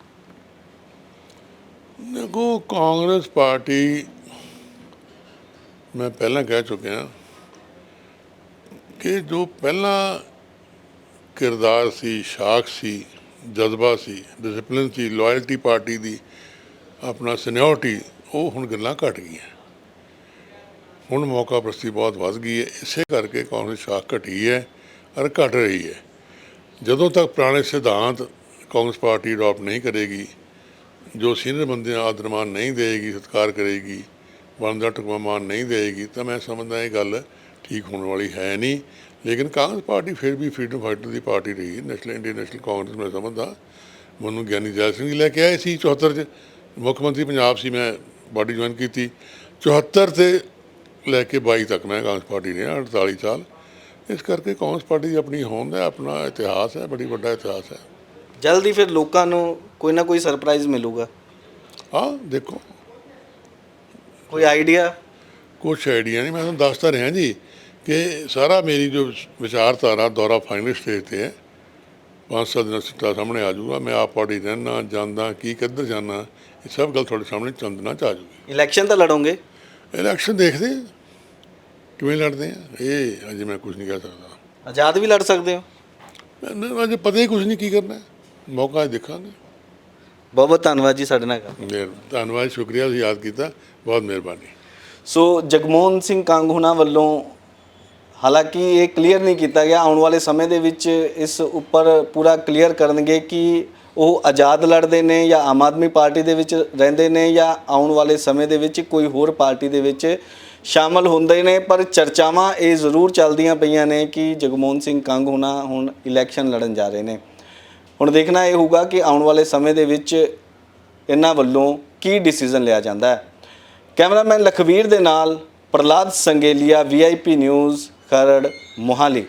ਦੇਖੋ, ਕਾਂਗਰਸ ਪਾਰਟੀ ਮੈਂ ਪਹਿਲਾਂ ਕਹਿ ਚੁੱਕਿਆ ਕਿ ਜੋ ਪਹਿਲਾਂ ਕਿਰਦਾਰ ਸੀ, ਸ਼ਾਖ ਸੀ, ਜਜ਼ਬਾ ਸੀ ਡਿਸਪਲਿਨ ਸੀ ਲਾਇਲਟੀ ਪਾਰਟੀ ਦੀ ਆਪਣਾ ਸੀਨੀਅਰਟੀ ਉਹ ਹੁਣ ਗੱਲਾਂ ਘਟ ਗਈਆਂ। ਹੁਣ ਮੌਕਾ ਪ੍ਰਸਤੀ ਬਹੁਤ ਵੱਧ ਗਈ ਹੈ, ਇਸੇ ਕਰਕੇ ਕਾਂਗਰਸ ਸ਼ਾਖ ਘਟੀ ਹੈ ਔਰ ਘਟ ਰਹੀ ਹੈ। ਜਦੋਂ ਤੱਕ ਪੁਰਾਣੇ ਸਿਧਾਂਤ ਕਾਂਗਰਸ ਪਾਰਟੀ ਅਡਾਪਟ ਨਹੀਂ ਕਰੇਗੀ, ਜੋ ਸੀਨੀਅਰ ਬੰਦੇ ਨੂੰ ਆਦਰ ਮਾਨ ਨਹੀਂ ਦੇਗੀ ਸਤਿਕਾਰ ਕਰੇਗੀ, ਬਣਦਾ ਟੁਕਮਾ ਮਾਨ ਨਹੀਂ ਦੇਗੀ ਤਾਂ ਮੈਂ ਸਮਝਦਾ ਇਹ ਗੱਲ ਠੀਕ ਹੋਣ ਵਾਲੀ ਹੈ ਨਹੀਂ। ਲੇਕਿਨ ਕਾਂਗਰਸ ਪਾਰਟੀ ਫਿਰ ਵੀ ਫਰੀडम ਫਾਈਟਰ ਦੀ ਪਾਰਟੀ ਰਹੀ ਨੈਸ਼ਨਲ ਇੰਡੀਅਨ ਨੈਸ਼ਨਲ ਕਾਂਗਰਸ ਮੈਂ ਸਮਝਦਾ। ਮੈਨੂੰ ਗਿਆਨੀ ਜੈਲ ਸਿੰਘ ਜੀ ਲੈ ਕੇ ਆਏ ਸੀ 74 ਚ ਮੁੱਖ ਮੰਤਰੀ ਪੰਜਾਬ ਸੀ, ਮੈਂ ਪਾਰਟੀ ਜੁਆਇਨ ਕੀਤੀ। 74 ਤੇ ਲੈ ਕੇ 22 ਤੱਕ ਮੈਂ ਕਾਂਗਰਸ ਪਾਰਟੀ ਰਿਹਾ 48 ਸਾਲ। ਇਸ ਕਰਕੇ ਕਾਂਗਰਸ ਪਾਰਟੀ ਦੀ ਆਪਣੀ ਹੋਂਦ ਹੈ ਆਪਣਾ ਇਤਿਹਾਸ ਹੈ ਬੜੀ ਵੱਡਾ ਇਤਿਹਾਸ ਹੈ। ਜਲਦੀ ਫਿਰ ਲੋਕਾਂ ਨੂੰ ਕੋਈ ਨਾ ਕੋਈ ਸਰਪ੍ਰਾਈਜ਼ ਮਿਲੂਗਾ। ਹਾਂ ਦੇਖੋ। ਕੋਈ ਆਈਡੀਆ ਕੁਛ ਆਈਡੀਆ ਨਹੀਂ ਮੈਂ ਤੁਹਾਨੂੰ ਦੱਸਦਾ ਰਿਹਾ ਜੀ ਕਿ ਸਾਰਾ ਮੇਰੀ ਜੋ ਵਿਚਾਰਧਾਰਾ ਦੌਰਾ ਫਾਈਨਲ ਸਟੇਜ ਤੇ ਹੈ। ਪੰਜ ਸੱਤ ਦਿਨਾਂ ਸਿੱਟਾ ਸਾਹਮਣੇ ਆ ਜਾਊਗਾ ਮੈਂ ਆਪ ਪਾਰਟੀ ਰਹਿਣਾ ਜਾਂਦਾ ਕੀ ਕਿੱਧਰ ਜਾਣਾ ਇਹ ਸਭ ਗੱਲ ਤੁਹਾਡੇ ਸਾਹਮਣੇ ਚੰਦਨਾ ਚ ਆ ਜਾਊਗੀ। ਇਲੈਕਸ਼ਨ ਤਾਂ ਲੜੋਗੇ। ਇਲੈਕਸ਼ਨ ਦੇਖਦੇ ਹਾਂ ਕਿਵੇਂ ਲੜਦੇ ਆ ਇਹ ਅਜੇ ਮੈਂ ਕੁਝ ਨਹੀਂ ਕਹਿ ਸਕਦਾ। ਆਜ਼ਾਦ ਵੀ ਲੜ ਸਕਦੇ ਹੋ? ਮੈਨੂੰ ਅਜੇ ਪਤਾ ਹੀ ਕੁਝ ਨਹੀਂ ਕੀ ਕਰਨਾ ਹੈ। ਮੌਕਾ ਦੇਖਾਂਗੇ। ਬਹੁਤ ਬਹੁਤ ਧੰਨਵਾਦ ਜੀ ਸਾਡੇ ਨਾਲ। ਗੱਲ ਮੇਰ ਧੰਨਵਾਦ ਸ਼ੁਕਰੀਆ ਤੁਸੀਂ ਯਾਦ ਕੀਤਾ। ਬਹੁਤ ਮਿਹਰਬਾਨੀ। ਸੋ ਜਗਮੋਹਨ ਸਿੰਘ ਕੰਗ ਹੁਣਾਂ ਵੱਲੋਂ ਹਾਲਾਂਕਿ ਇਹ ਕਲੀਅਰ ਨਹੀਂ ਕੀਤਾ ਗਿਆ ਆਉਣ ਵਾਲੇ ਸਮੇਂ ਦੇ ਵਿੱਚ ਇਸ ਉੱਪਰ ਪੂਰਾ ਕਲੀਅਰ ਕਰਨਗੇ ਕਿ ਉਹ ਆਜ਼ਾਦ ਲੜਦੇ ਨੇ ਜਾਂ ਆਮ ਆਦਮੀ ਪਾਰਟੀ ਦੇ ਵਿੱਚ ਰਹਿੰਦੇ ਨੇ ਜਾਂ ਆਉਣ ਵਾਲੇ ਸਮੇਂ ਦੇ ਵਿੱਚ ਕੋਈ ਹੋਰ ਪਾਰਟੀ ਦੇ ਵਿੱਚ ਸ਼ਾਮਲ ਹੁੰਦੇ ਨੇ, ਪਰ ਚਰਚਾਵਾਂ ਇਹ ਜ਼ਰੂਰ ਚੱਲਦੀਆਂ ਪਈਆਂ ਨੇ ਕਿ ਜਗਮੋਹਨ ਸਿੰਘ ਕੰਗ ਹੁਣਾ ਹੁਣ ਇਲੈਕਸ਼ਨ ਲੜਨ ਜਾ ਰਹੇ ਨੇ। ਹੁਣ ਦੇਖਣਾ ਇਹ ਹੋਊਗਾ ਕਿ ਆਉਣ ਵਾਲੇ ਸਮੇਂ ਦੇ ਵਿੱਚ ਇਹਨਾਂ ਵੱਲੋਂ ਕੀ ਡਿਸੀਜਨ ਲਿਆ ਜਾਂਦਾ ਹੈ। ਕੈਮਰਾਮੈਨ ਲਖਵੀਰ ਦੇ ਨਾਲ ਪ੍ਰਲਾਦ ਸੰਗੇਲੀਆ ਵੀਆਈਪੀ ਨਿਊਜ਼, ਖਰੜ, ਮੋਹਾਲੀ।